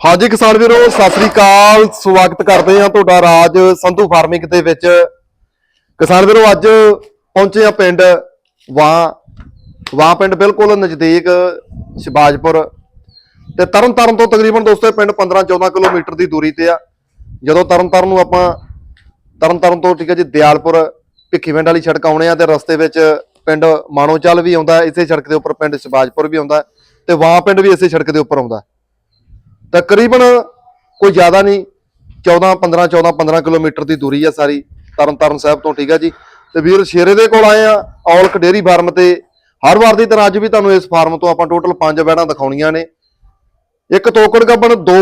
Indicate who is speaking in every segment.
Speaker 1: ਹਾਂਜੀ ਕਿਸਾਨ ਵੀਰੋ ਸਤਿ ਸ੍ਰੀ ਅਕਾਲ। ਸਵਾਗਤ ਕਰਦੇ ਹਾਂ ਤੁਹਾਡਾ ਰਾਜ ਸੰਧੂ ਫਾਰਮਿੰਗ ਦੇ ਵਿੱਚ। ਕਿਸਾਨ ਵੀਰੋ ਅੱਜ ਪਹੁੰਚੇ ਆ ਪਿੰਡ ਵਾਂ ਵਾਂ ਪਿੰਡ ਬਿਲਕੁਲ ਨਜ਼ਦੀਕ ਸ਼ਿਬਾਜਪੁਰ ਤੇ ਤਰਨਤਾਰਨ ਤੋਂ ਤਕਰੀਬਨ ਦੋਸਤੋ ਪਿੰਡ 15 14 ਕਿਲੋਮੀਟਰ ਦੀ ਦੂਰੀ ਤੇ ਆ। ਜਦੋਂ ਤਰਨ ਤਾਰਨ ਨੂੰ ਆਪਾਂ ਤਰਨਤਾਰਨ ਤੋਂ ਠੀਕ ਹੈ ਜੀ ਦਿਆਲਪੁਰ ਭਿੱਖੀਵਿੰਡ ਵਾਲੀ ਸੜਕ ਆਉਣੇ ਆ ਤੇ ਰਸਤੇ ਵਿੱਚ ਪਿੰਡ ਮਾਣੋਚਲ ਵੀ ਆਉਂਦਾ ਇਸੇ ਸੜਕ ਦੇ ਉੱਪਰ ਪਿੰਡ ਸ਼ਿਬਾਜਪੁਰ ਵੀ ਆਉਂਦਾ ਹੈ, ਤੇ ਵਾਂ ਪਿੰਡ ਵੀ ਇਸੇ ਸੜਕ ਦੇ ਉੱਪਰ ਆਉਂਦਾ। ਤਕਰੀਬਨ ਕੋਈ ਜ਼ਿਆਦਾ ਨਹੀਂ 14 15 14 15 ਕਿਲੋਮੀਟਰ ਦੀ ਦੂਰੀ ਆ ਸਾਰੀ, ਤਰਨਤਾਰਨ ਸਾਹਿਬ ਤੋਂ, ਠੀਕ ਆ ਜੀ। ਤੇ ਵੀਰ, ਸ਼ੇਰੇ ਦੇ ਕੋਲ ਆਏ ਆ, ਔਲਖ ਡੇਰੀ ਫਾਰਮ ਤੇ। ਹਰ ਵਾਰ ਦੀ ਤਰ੍ਹਾਂ ਅੱਜ ਵੀ ਤੁਹਾਨੂੰ ਇਸ ਫਾਰਮ ਤੋਂ ਆਪਾਂ ਟੋਟਲ 5 ਵੈੜਾਂ ਦਿਖਾਉਣੀਆਂ ਨੇ। ਇੱਕ ਤੋਕੜ ਗੱਬਣ, ਦੋ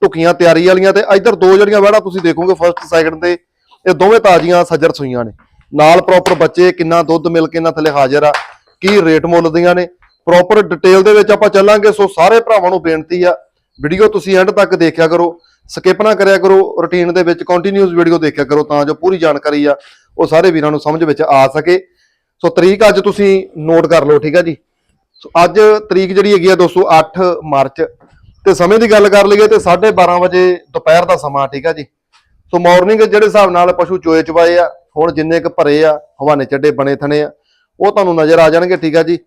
Speaker 1: ਟੁਕੀਆਂ ਤਿਆਰੀ ਵਾਲੀਆਂ ਤੇ ਇੱਧਰ ਦੋ ਜਿਹੜੀਆਂ ਵੈੜਾਂ ਤੁਸੀਂ ਦੇਖੋਗੇ ਫਰਸਟ ਸੈਕਿੰਡ ਤੇ, ਇਹ ਦੋਵੇਂ ਤਾਜ਼ੀਆਂ ਸੱਜਰ ਸੂਈਆਂ ਨੇ। ਨਾਲ ਪ੍ਰੋਪਰ ਬੱਚੇ, ਕਿੰਨਾ ਦੁੱਧ ਮਿਲ ਕੇ ਇਹਨਾਂ ਥੱਲੇ ਹਾਜ਼ਰ ਆ, ਕੀ ਰੇਟ ਮੁੱਲ ਦੀਆਂ ਨੇ। ਪ੍ਰੋਪਰ ਡਿਟੇਲ ਦੇ ਵਿੱਚ ਆਪਾਂ ਚੱਲਾਂਗੇ, ਸੋ ਸਾਰੇ ਭਰਾਵਾਂ ਨੂੰ ਬੇਨਤੀ ਆ ਵੀਡੀਓ ਤੁਸੀਂ ਐਂਡ ਤੱਕ ਦੇਖਿਆ ਕਰੋ ਸਕਿਪ ਨਾ ਕਰਿਆ ਕਰੋ ਰੁਟੀਨ ਦੇ ਵਿੱਚ ਕੰਟੀਨਿਊਸ ਵੀਡੀਓ ਦੇਖਿਆ ਕਰੋ ਤਾਂ ਜੋ ਪੂਰੀ ਜਾਣਕਾਰੀ ਆ ਉਹ ਸਾਰੇ ਵੀਰਾਂ ਨੂੰ ਸਮਝ ਵਿੱਚ ਆ ਸਕੇ। ਸੋ ਤਰੀਕ ਅੱਜ ਤੁਸੀਂ ਨੋਟ ਕਰ ਲਓ, ਠੀਕ ਆ ਜੀ? ਸੋ ਅੱਜ ਤਰੀਕ ਜਿਹੜੀ ਹੈਗੀ ਆ ਦੋਸਤੋ 8 ਮਾਰਚ। ਤੇ ਸਮੇਂ ਦੀ ਗੱਲ ਕਰ ਲਈਏ ਤੇ 12:30 ਵਜੇ ਦੁਪਹਿਰ ਦਾ ਸਮਾਂ, ਠੀਕ ਆ ਜੀ? ਸੋ ਮਾਰਨਿੰਗ ਜਿਹੜੇ ਹਿਸਾਬ ਨਾਲ ਪਸ਼ੂ ਚੋਏ ਚਵਾਏ ਆ, ਹੁਣ ਜਿੰਨੇ ਕ ਭਰੇ ਆ, ਹਵਾਨੇ ਚੱਡੇ ਬਣੇ ਥਣੇ ਆ, ਉਹ ਤੁਹਾਨੂੰ ਨਜ਼ਰ ਆ ਜਾਣਗੇ, ਠੀਕ ਆ ਜੀ?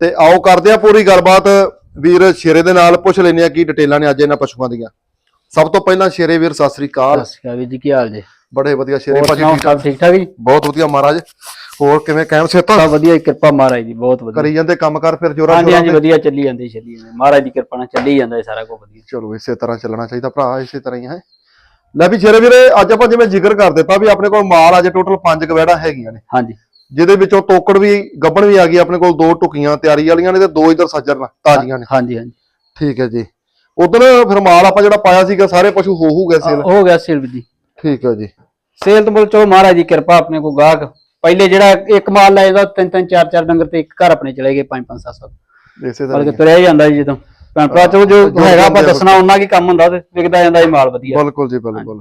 Speaker 1: ਤੇ ਆਓ ਕਰਦੇ ਆ ਪੂਰੀ ਗੱਲਬਾਤ। ਵੀਰ ਸ਼ੇਰੇ ਦੇ ਨਾਲ ਪੁੱਛ ਲੈਨੇ ਆ ਕੀ ਡਿਟੇਲਾਂ ਨੇ ਅੱਜ ਇਹਨਾਂ ਪਸ਼ੂਆਂ ਦੀਆਂ। ਸਭ ਤੋਂ ਪਹਿਲਾਂ ਸ਼ੇਰੇ ਵੀਰ ਸਤਿ ਸ੍ਰੀ ਅਕਾਲ।
Speaker 2: ਸਤਿ ਸ਼੍ਰੀ ਅਕਾਲ ਵੀਰ ਜੀ ਕੀ ਹਾਲ ਜੀ?
Speaker 1: ਬੜੇ ਵਧੀਆ ਸ਼ੇਰੇ ਭਾਜੀ ਠੀਕ ਠਾਕ
Speaker 2: ਠੀਕ ਠਾਕ ਜੀ?
Speaker 1: ਬਹੁਤ ਵਧੀਆ ਮਹਾਰਾਜ। ਹੋਰ ਕਿਵੇਂ ਕਾਇਮ ਸੇਤਾ
Speaker 2: ਸਭ ਵਧੀਆ ਕਿਰਪਾ ਮਹਾਰਾਜ ਦੀ ਬਹੁਤ ਵਧੀਆ।
Speaker 1: ਕਰੀ ਜਾਂਦੇ ਕੰਮ ਕਰ ਫਿਰ ਜੋਰਾ
Speaker 2: ਹਾਂਜੀ
Speaker 1: ਜੋਰਾ
Speaker 2: ਹਾਂਜੀ ਵਧੀਆ ਚੱਲੀ ਜਾਂਦੇ ਚੱਲੀ ਜਾਂਦੇ। ਮਹਾਰਾਜ ਦੀ ਕਿਰਪਾ ਨਾਲ ਚੱਲੀ ਜਾਂਦਾ ਸਾਰਾ ਕੁਝ ਵਧੀਆ।
Speaker 1: ਚਲੋ ਇਸੇ ਤਰ੍ਹਾਂ ਚੱਲਣਾ ਚਾਹੀਦਾ ਭਰਾ ਇਸੇ ਤਰ੍ਹਾਂ ਹੀ ਹੈ। ਲੈ ਵੀ ਸ਼ੇਰੇ ਵੀਰੇ ਅੱਜ ਆਪਾਂ ਜਿਵੇਂ ਜ਼ਿਕਰ ਕਰ ਦਿੱਤਾ ਵੀ ਆਪਣੇ ਕੋਲ ਮਾਲ ਅੱਜ ਟੋਟਲ 5 ਕਵੈੜਾ ਹੈਗੀਆਂ ਨੇ।
Speaker 2: ਹਾਂਜੀ।
Speaker 1: ਜਿਹਦੇ ਵਿੱਚੋਂ ਤੋਕੜ ਵੀ ਗੱਬਣ ਵੀ ਆ ਗਈ ਆਪਣੇ ਕੋਲ ਦੋ ਟੁਕੀਆਂ ਤਿਆਰੀ ਵਾਲੀਆਂ ਨੇ ਤੇ ਦੋ ਇਧਰ ਸੱਜਰ ਤਾਜ਼ੀਆਂ ਨੇ।
Speaker 2: ਹਾਂਜੀ ਹਾਂਜੀ।
Speaker 1: ਠੀਕ ਹੈ ਜੀ। ਉਧਰ ਫਿਰ ਮਾਲ ਆਪਾਂ ਜਿਹੜਾ ਪਾਇਆ ਸੀਗਾ ਸਾਰੇ ਪਸ਼ੂ ਹੋ ਹੋ ਗਏ ਸੇਲ?
Speaker 2: ਹੋ ਗਿਆ ਸੇਲ ਜੀ।
Speaker 1: ਠੀਕ ਹੈ ਜੀ।
Speaker 2: ਸੇਲ ਤੋਂ ਬੋਲ ਚਲੋ ਮਹਾਰਾਜ ਦੀ ਕਿਰਪਾ ਆਪਣੇ ਕੋ ਗਾਹਕ। ਪਹਿਲੇ ਜਿਹੜਾ ਇੱਕ ਮਾਲ ਲਾਇਆ ਦਾ ਤਿੰਨ ਤਿੰਨ ਚਾਰ ਚਾਰ ਡੰਗਰ ਤੇ ਇੱਕ ਘਰ ਆਪਣੇ ਚਲੇ ਗਏ ਪੰਜ ਪੰਜ ਸੱਤ ਸੱਤ।
Speaker 1: ਇਸੇ ਤਰ੍ਹਾਂ
Speaker 2: ਬਲਕਿ। ਤੁਰਿਆ ਜਾਂਦਾ ਜੀ ਜਦੋਂ। ਭੈਣ ਭਰਾ ਚਲੋ ਜੋ ਹੈਗਾ ਆਪਾਂ ਦੱਸਣਾ ਉਹਨਾਂ ਕੀ ਕੰਮ ਹੁੰਦਾ ਤੇ ਵਿਕਦਾ ਜਾਂਦਾ ਜੀ ਮਾਲ ਵਧੀਆ।
Speaker 1: ਬਿਲਕੁਲ ਜੀ ਬਿਲਕੁਲ।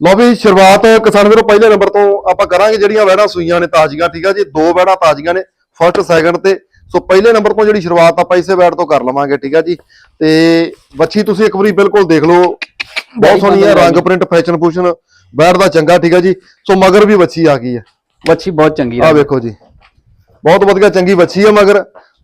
Speaker 1: ਲੋ ਵੀ ਸ਼ੁਰੂਆਤ ਕਿਸਾਨ ਵੀਰੋ ਪਹਿਲੇ ਨੰਬਰ ਤੋਂ ਆਪਾਂ ਕਰਾਂਗੇ ਜਿਹੜੀਆਂ ਵੈੜਾਂ ਸੂਈਆਂ ਨੇ ਤਾਜ਼ੀਆਂ ਠੀਕ ਆ ਜੀ? ਦੋ ਵੈੜਾਂ ਤਾਜ਼ੀਆਂ ਨੇ ਫਰਸਟ ਸੈਕੰਡ ਤੇ। ਸੋ ਪਹਿਲੇ ਨੰਬਰ ਤੋਂ ਜਿਹੜੀ ਸ਼ੁਰੂਆਤ ਆਪਾਂ ਇਸੇ ਵੈੜ ਤੋਂ ਕਰ ਲਵਾਂਗੇ ਠੀਕ ਆ ਜੀ? ਤੇ ਵੱਛੀ ਤੁਸੀਂ ਇੱਕ ਵਾਰੀ ਬਿਲਕੁਲ ਦੇਖ ਲਓ। ਬਹੁਤ ਸੋਹਣੀ ਹੈ ਰੰਗ ਪ੍ਰਿੰਟ ਫੈਸ਼ਨ ਫੂਸ਼ਨ ਵੈੜ ਦਾ ਚੰਗਾ ਠੀਕ ਆ ਜੀ? ਸੋ ਮਗਰ ਵੀ ਵੱਛੀ ਆ ਗਈ ਹੈ
Speaker 2: ਵੱਛੀ ਬਹੁਤ ਚੰਗੀ
Speaker 1: ਆ।
Speaker 2: ਹੈ
Speaker 1: ਵੇਖੋ ਜੀ। ਬਹੁਤ ਵਧੀਆ ਚੰਗੀ ਵੱਛੀ ਹੈ ਮਗਰ।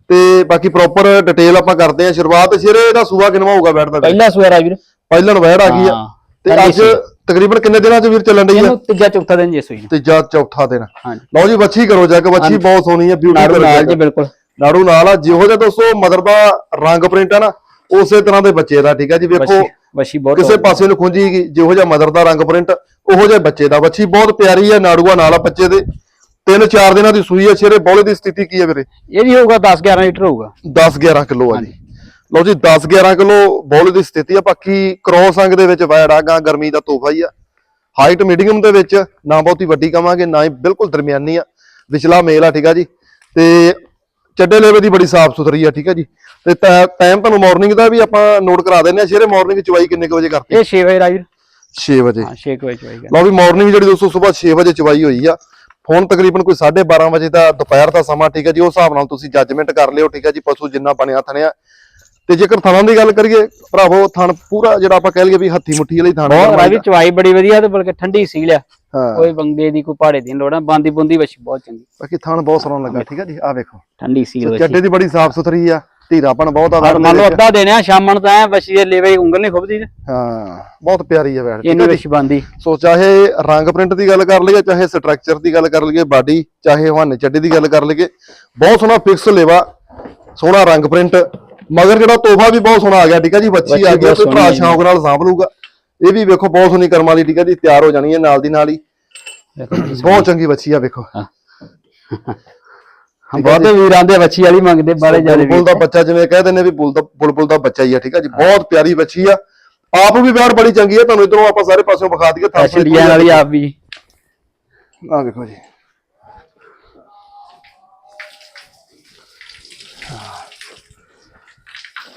Speaker 1: ਤੇ ਬਾਕੀ ਪ੍ਰੋਪਰ ਡਿਟੇਲ ਆਪਾਂ ਕਰਦੇ ਆ। ਸ਼ੁਰੂਆਤ ਸਿਰੇ ਇਹਦਾ ਸੂਆ ਕਿੰਨਾ ਹੋਊਗਾ ਵੈੜ ਦਾ?
Speaker 2: ਪਹਿਲਾ ਸਵੇਰਾ ਵੀਰ
Speaker 1: ਪਹਿਲਣ ਵੈੜ ਆ ਗਈ ਆ।
Speaker 2: ਹਾਂ,
Speaker 1: ਤੇ
Speaker 2: ਪਹਿਲੀ
Speaker 1: ਅੱਜ। ਤਕਰੀਬਨ ਕਿੰਨੇ ਦਿਨਾਂ ਚ ਵੀਰ ਚੱਲਣ ਡਈ ਆ?
Speaker 2: ਇਹਨੂੰ ਤੀਜਾ ਚੌਥਾ ਦਿਨ ਜੇ ਸੂਈ ਨੂੰ।
Speaker 1: ਤੀਜਾ ਚੌਥਾ ਦਿਨ।
Speaker 2: ਹਾਂਜੀ।
Speaker 1: ਲਓ ਜੀ ਵੱਛੀ ਕਰੋ ਜਾ ਕੇ ਵੱਛੀ ਬਹੁਤ ਸੋਹਣੀ ਹੈ
Speaker 2: ਨਾੜੂ ਨਾਲ ਜੀ ਬਿਲਕੁਲ।
Speaker 1: ਨਾੜੂ ਨਾਲ ਆ ਜਿਹੋ ਜਿਹਾ ਦੋਸਤੋ ਮਦਰ ਦਾ ਰੰਗ ਪ੍ਰਿੰਟ ਆ ਨਾ ਉਸੇ ਤਰ੍ਹਾਂ ਦੇ ਬੱਚੇ ਦਾ ਠੀਕ ਹੈ ਜੀ ਵੇਖੋ।
Speaker 2: ਵਸ਼ੀ ਵਸ਼ੀ ਬਹੁਤ
Speaker 1: ਕਿਸੇ ਪਾਸੇ ਨੂੰ ਖੁੰਜੀ ਗਈ ਜਿਹੋ ਜਿਹਾ ਮਦਰ ਦਾ ਰੰਗ ਪ੍ਰਿੰਟ ਉਹੋ ਜਿਹਾ ਬੱਚੇ ਦਾ। ਵੱਛੀ ਬਹੁਤ ਪਿਆਰੀ ਹੈ ਨਾੜੂਆ ਨਾਲ ਆ ਬੱਚੇ ਦੇ। ਤਿੰਨ ਚਾਰ ਦਿਨਾਂ ਦੀ ਸੂਈ ਹੈ ਸ਼ੇਰੇ ਬੋਲੇ ਦੀ ਸਥਿਤੀ ਕੀ ਹੈ ਵੀਰੇ?
Speaker 2: ਇਹ ਵੀ ਹੋਊਗਾ 10 11 ਲੀਟਰ ਹੋਊਗਾ।
Speaker 1: 10 11 ਕਿਲੋ ਆ ਜੀ। ਲਓ ਜੀ 10 11 ਕਿਲੋ ਬੋਲੇ ਦੀ ਸਥਿਤੀ ਆ ਬਾਕੀ ਕ੍ਰੋਸ ਅੰਗ ਦੇ ਵਿੱਚ ਵੈੜ ਆ ਗਾ ਗਰਮੀ ਦਾ ਤੋਹਫਾ ਹੀ ਆ। ਹਾਈਟ ਮੀਡੀਅਮ ਦੇ ਵਿੱਚ ਨਾ ਬਹੁਤੀ ਵੱਡੀ ਕਵਾਂਗੇ ਨਾ ਹੀ ਬਿਲਕੁਲ ਦਰਮਿਆਨੀ ਆ। ਵਿਚਲਾ ਮੇਲ ਆ ਠੀਕ ਆ ਜੀ। ਤੇ ਚੱਡੇ ਲੇਵੇ ਦੀ ਬੜੀ ਸਾਫ਼ ਸੁਥਰੀ ਆ ਠੀਕ ਆ ਜੀ। ਤੇ ਟਾਈਮ ਤੁਹਾਨੂੰ ਮਾਰਨਿੰਗ ਦਾ ਵੀ ਆਪਾਂ ਨੋਟ ਕਰਾ ਦਿੰਨੇ ਆ ਸ਼ੇਰੇ ਮਾਰਨਿੰਗ ਚਵਾਈ ਕਿੰਨੇ ਵਜੇ ਕਰਤੀ?
Speaker 2: ਇਹ 6 ਵਜੇ ਰਾਜੂ
Speaker 1: 6 ਵਜੇ।
Speaker 2: ਹਾਂ 6 ਵਜੇ
Speaker 1: ਲਓ ਵੀ ਮਾਰਨਿੰਗ ਜਿਹੜੀ ਦੋਸਤੋ ਸਵੇਰ 6 ਵਜੇ ਚਵਾਈ ਹੋਈ ਆ ਫੋਨ ਤਕਰੀਬਨ ਕੋਈ 12:30 ਵਜੇ ਦਾ ਦੁਪਹਿਰ ਦਾ ਸਮਾਂ ਠੀਕ ਹੈ ਜੀ। ਉਸ ਹਿਸਾਬ ਨਾਲ ਤੁਸੀਂ ਜੱਜਮੈਂਟ ਕਰ ਲਿਓ ਠੀਕ ਹੈ ਜੀ ਪਸ਼ੂ ਜਿੰਨਾ ਬਣਿਆ ਥਣਿਆ ਤੇ ਜੇਕਰ ਥਣਾਂ ਦੀ ਗੱਲ ਕਰੀਏ ਭਰਾਵੋ ਥਣ ਪੂਰਾ ਜਿਹੜਾ ਆਪਾਂ ਕਹਿ ਲਈਏ ਵੀ ਹੱਥੀ ਮੁੱਠੀ ਵਾਲੀ ਥਣ
Speaker 2: ਬਹੁਤ ਰਾਜੂ ਚਵਾਈ ਬੜੀ ਵਧੀਆ ਤੇ ਬਲਕਿ ਠੰਡੀ ਸੀਲ ਆ। ਕੋਈ ਬੰਦੇ ਦੀ ਕੋਈ ਪਹਾੜੇ ਦੀ ਲੋੜ ਆ ਬਾਂਦੀ ਬੁੰਦੀ ਵਸ਼ੀ ਬਹੁਤ ਚੰਗੀ।
Speaker 1: ਬਾਕੀ ਥਣ ਬਹੁਤ ਸੋਹਣਾ ਲੱਗਾ ਠੀਕ ਹੈ ਜੀ ਆ ਵੇਖੋ।
Speaker 2: ਠੰਡੀ ਸੀਲ ਵਸ਼ੀ
Speaker 1: ਚੱਡੇ ਦੀ ਬੜੀ ਸਾਫ਼ ਸੁਥਰੀ ਆ ਧੀਰਾਪਣ ਬਹੁਤ ਆ
Speaker 2: ਮੰਨ ਲਓ
Speaker 1: ਵਿੱਚ।
Speaker 2: ਅੱਧਾ ਦੇਣਾ ਸ਼ਾਮਾਂ ਨੂੰ ਤਾਂ ਵਸ਼ੀ ਦੇ ਲੇਵੇ ਉਂਗਲ ਨਹੀਂ ਖੁੱਬਦੀ
Speaker 1: ਹਾਂ ਬਹੁਤ ਪਿਆਰੀ ਆ ਵੈੜ ਜੀ।
Speaker 2: ਵਸ਼ੀ ਬੰਦੀ।
Speaker 1: ਸੋ ਚਾਹੇ ਰੰਗ ਪ੍ਰਿੰਟ ਦੀ ਗੱਲ ਕਰ ਲਈਏ ਚਾਹੇ ਸਟਰਕਚਰ ਦੀ ਗੱਲ ਕਰ ਲਈਏ ਬਾਡੀ ਚਾਹੇ ਹਵਾਨੇ ਚੱਡੇ ਦੀ ਗੱਲ ਕਰ ਲਈਏ ਬਹੁਤ ਸੋਹਣਾ ਫਿਕਸ ਲੇਵਾ ਸੋਹਣਾ ਰੰਗ ਪ੍ਰਿੰਟ ਮਗਰ ਜਿਹੜਾ ਤੋਹਫਾ ਵੀ ਬਹੁਤ ਸੋਹਣਾ ਆ ਗਿਆ ਠੀਕ ਹੈ ਜੀ ਬੱਚੀ
Speaker 2: ਬੱਚੀ
Speaker 1: ਆ ਗਈ ਤੇ ਭਰਾ
Speaker 2: ਹੈ।
Speaker 1: ਸ਼ੌਂਕ ਨਾਲ ਸਾਂਭ ਲੂਗਾ ਇਹ ਵੀ ਵੇਖੋ ਬਹੁਤ ਸੋਹਣੀ ਕਰਮਾਂ ਦੀ ਠੀਕ ਹੈ ਜੀ ਤਿਆਰ ਹੋ ਜਾਣੀ ਹੈ ਨਾਲ ਦੀ ਨਾਲ ਹੀ। ਬਹੁਤ ਚੰਗੀ ਬੱਚੀ ਆ ਵੇਖੋ।
Speaker 2: ਬਹੁਤੇ ਵੀਰਾਂ ਦੇ ਵਸ਼ੀ ਵਾਲੀ ਮੰਗਦੇ ਬਾਰੇ ਜ਼ਿਆਦਾ
Speaker 1: ਬੁਲਬੁਲ ਦਾ ਬੱਚਾ ਜਿਵੇਂ ਕਹਿ ਦਿੰਦੇ ਵੀ ਬੁਲ ਦਾ ਬੁਲਬੁਲ ਦਾ ਬੱਚਾ ਹੀ ਆ ਠੀਕ ਹੈ ਜੀ ਬਹੁਤ ਪਿਆਰੀ ਬੱਚੀ ਆ। ਆਪ ਵੀ ਵੈੜ ਬੜੀ ਚੰਗੀ ਆ ਤੁਹਾਨੂੰ ਇਧਰੋਂ ਆਪਾਂ ਸਾਰੇ ਪਾਸਿਓਂ ਵਿਖਾ ਦਈਏ
Speaker 2: ਵਾਲੀ ਆਪ ਵੀ।
Speaker 1: ਆ ਵੇਖੋ ਜੀ।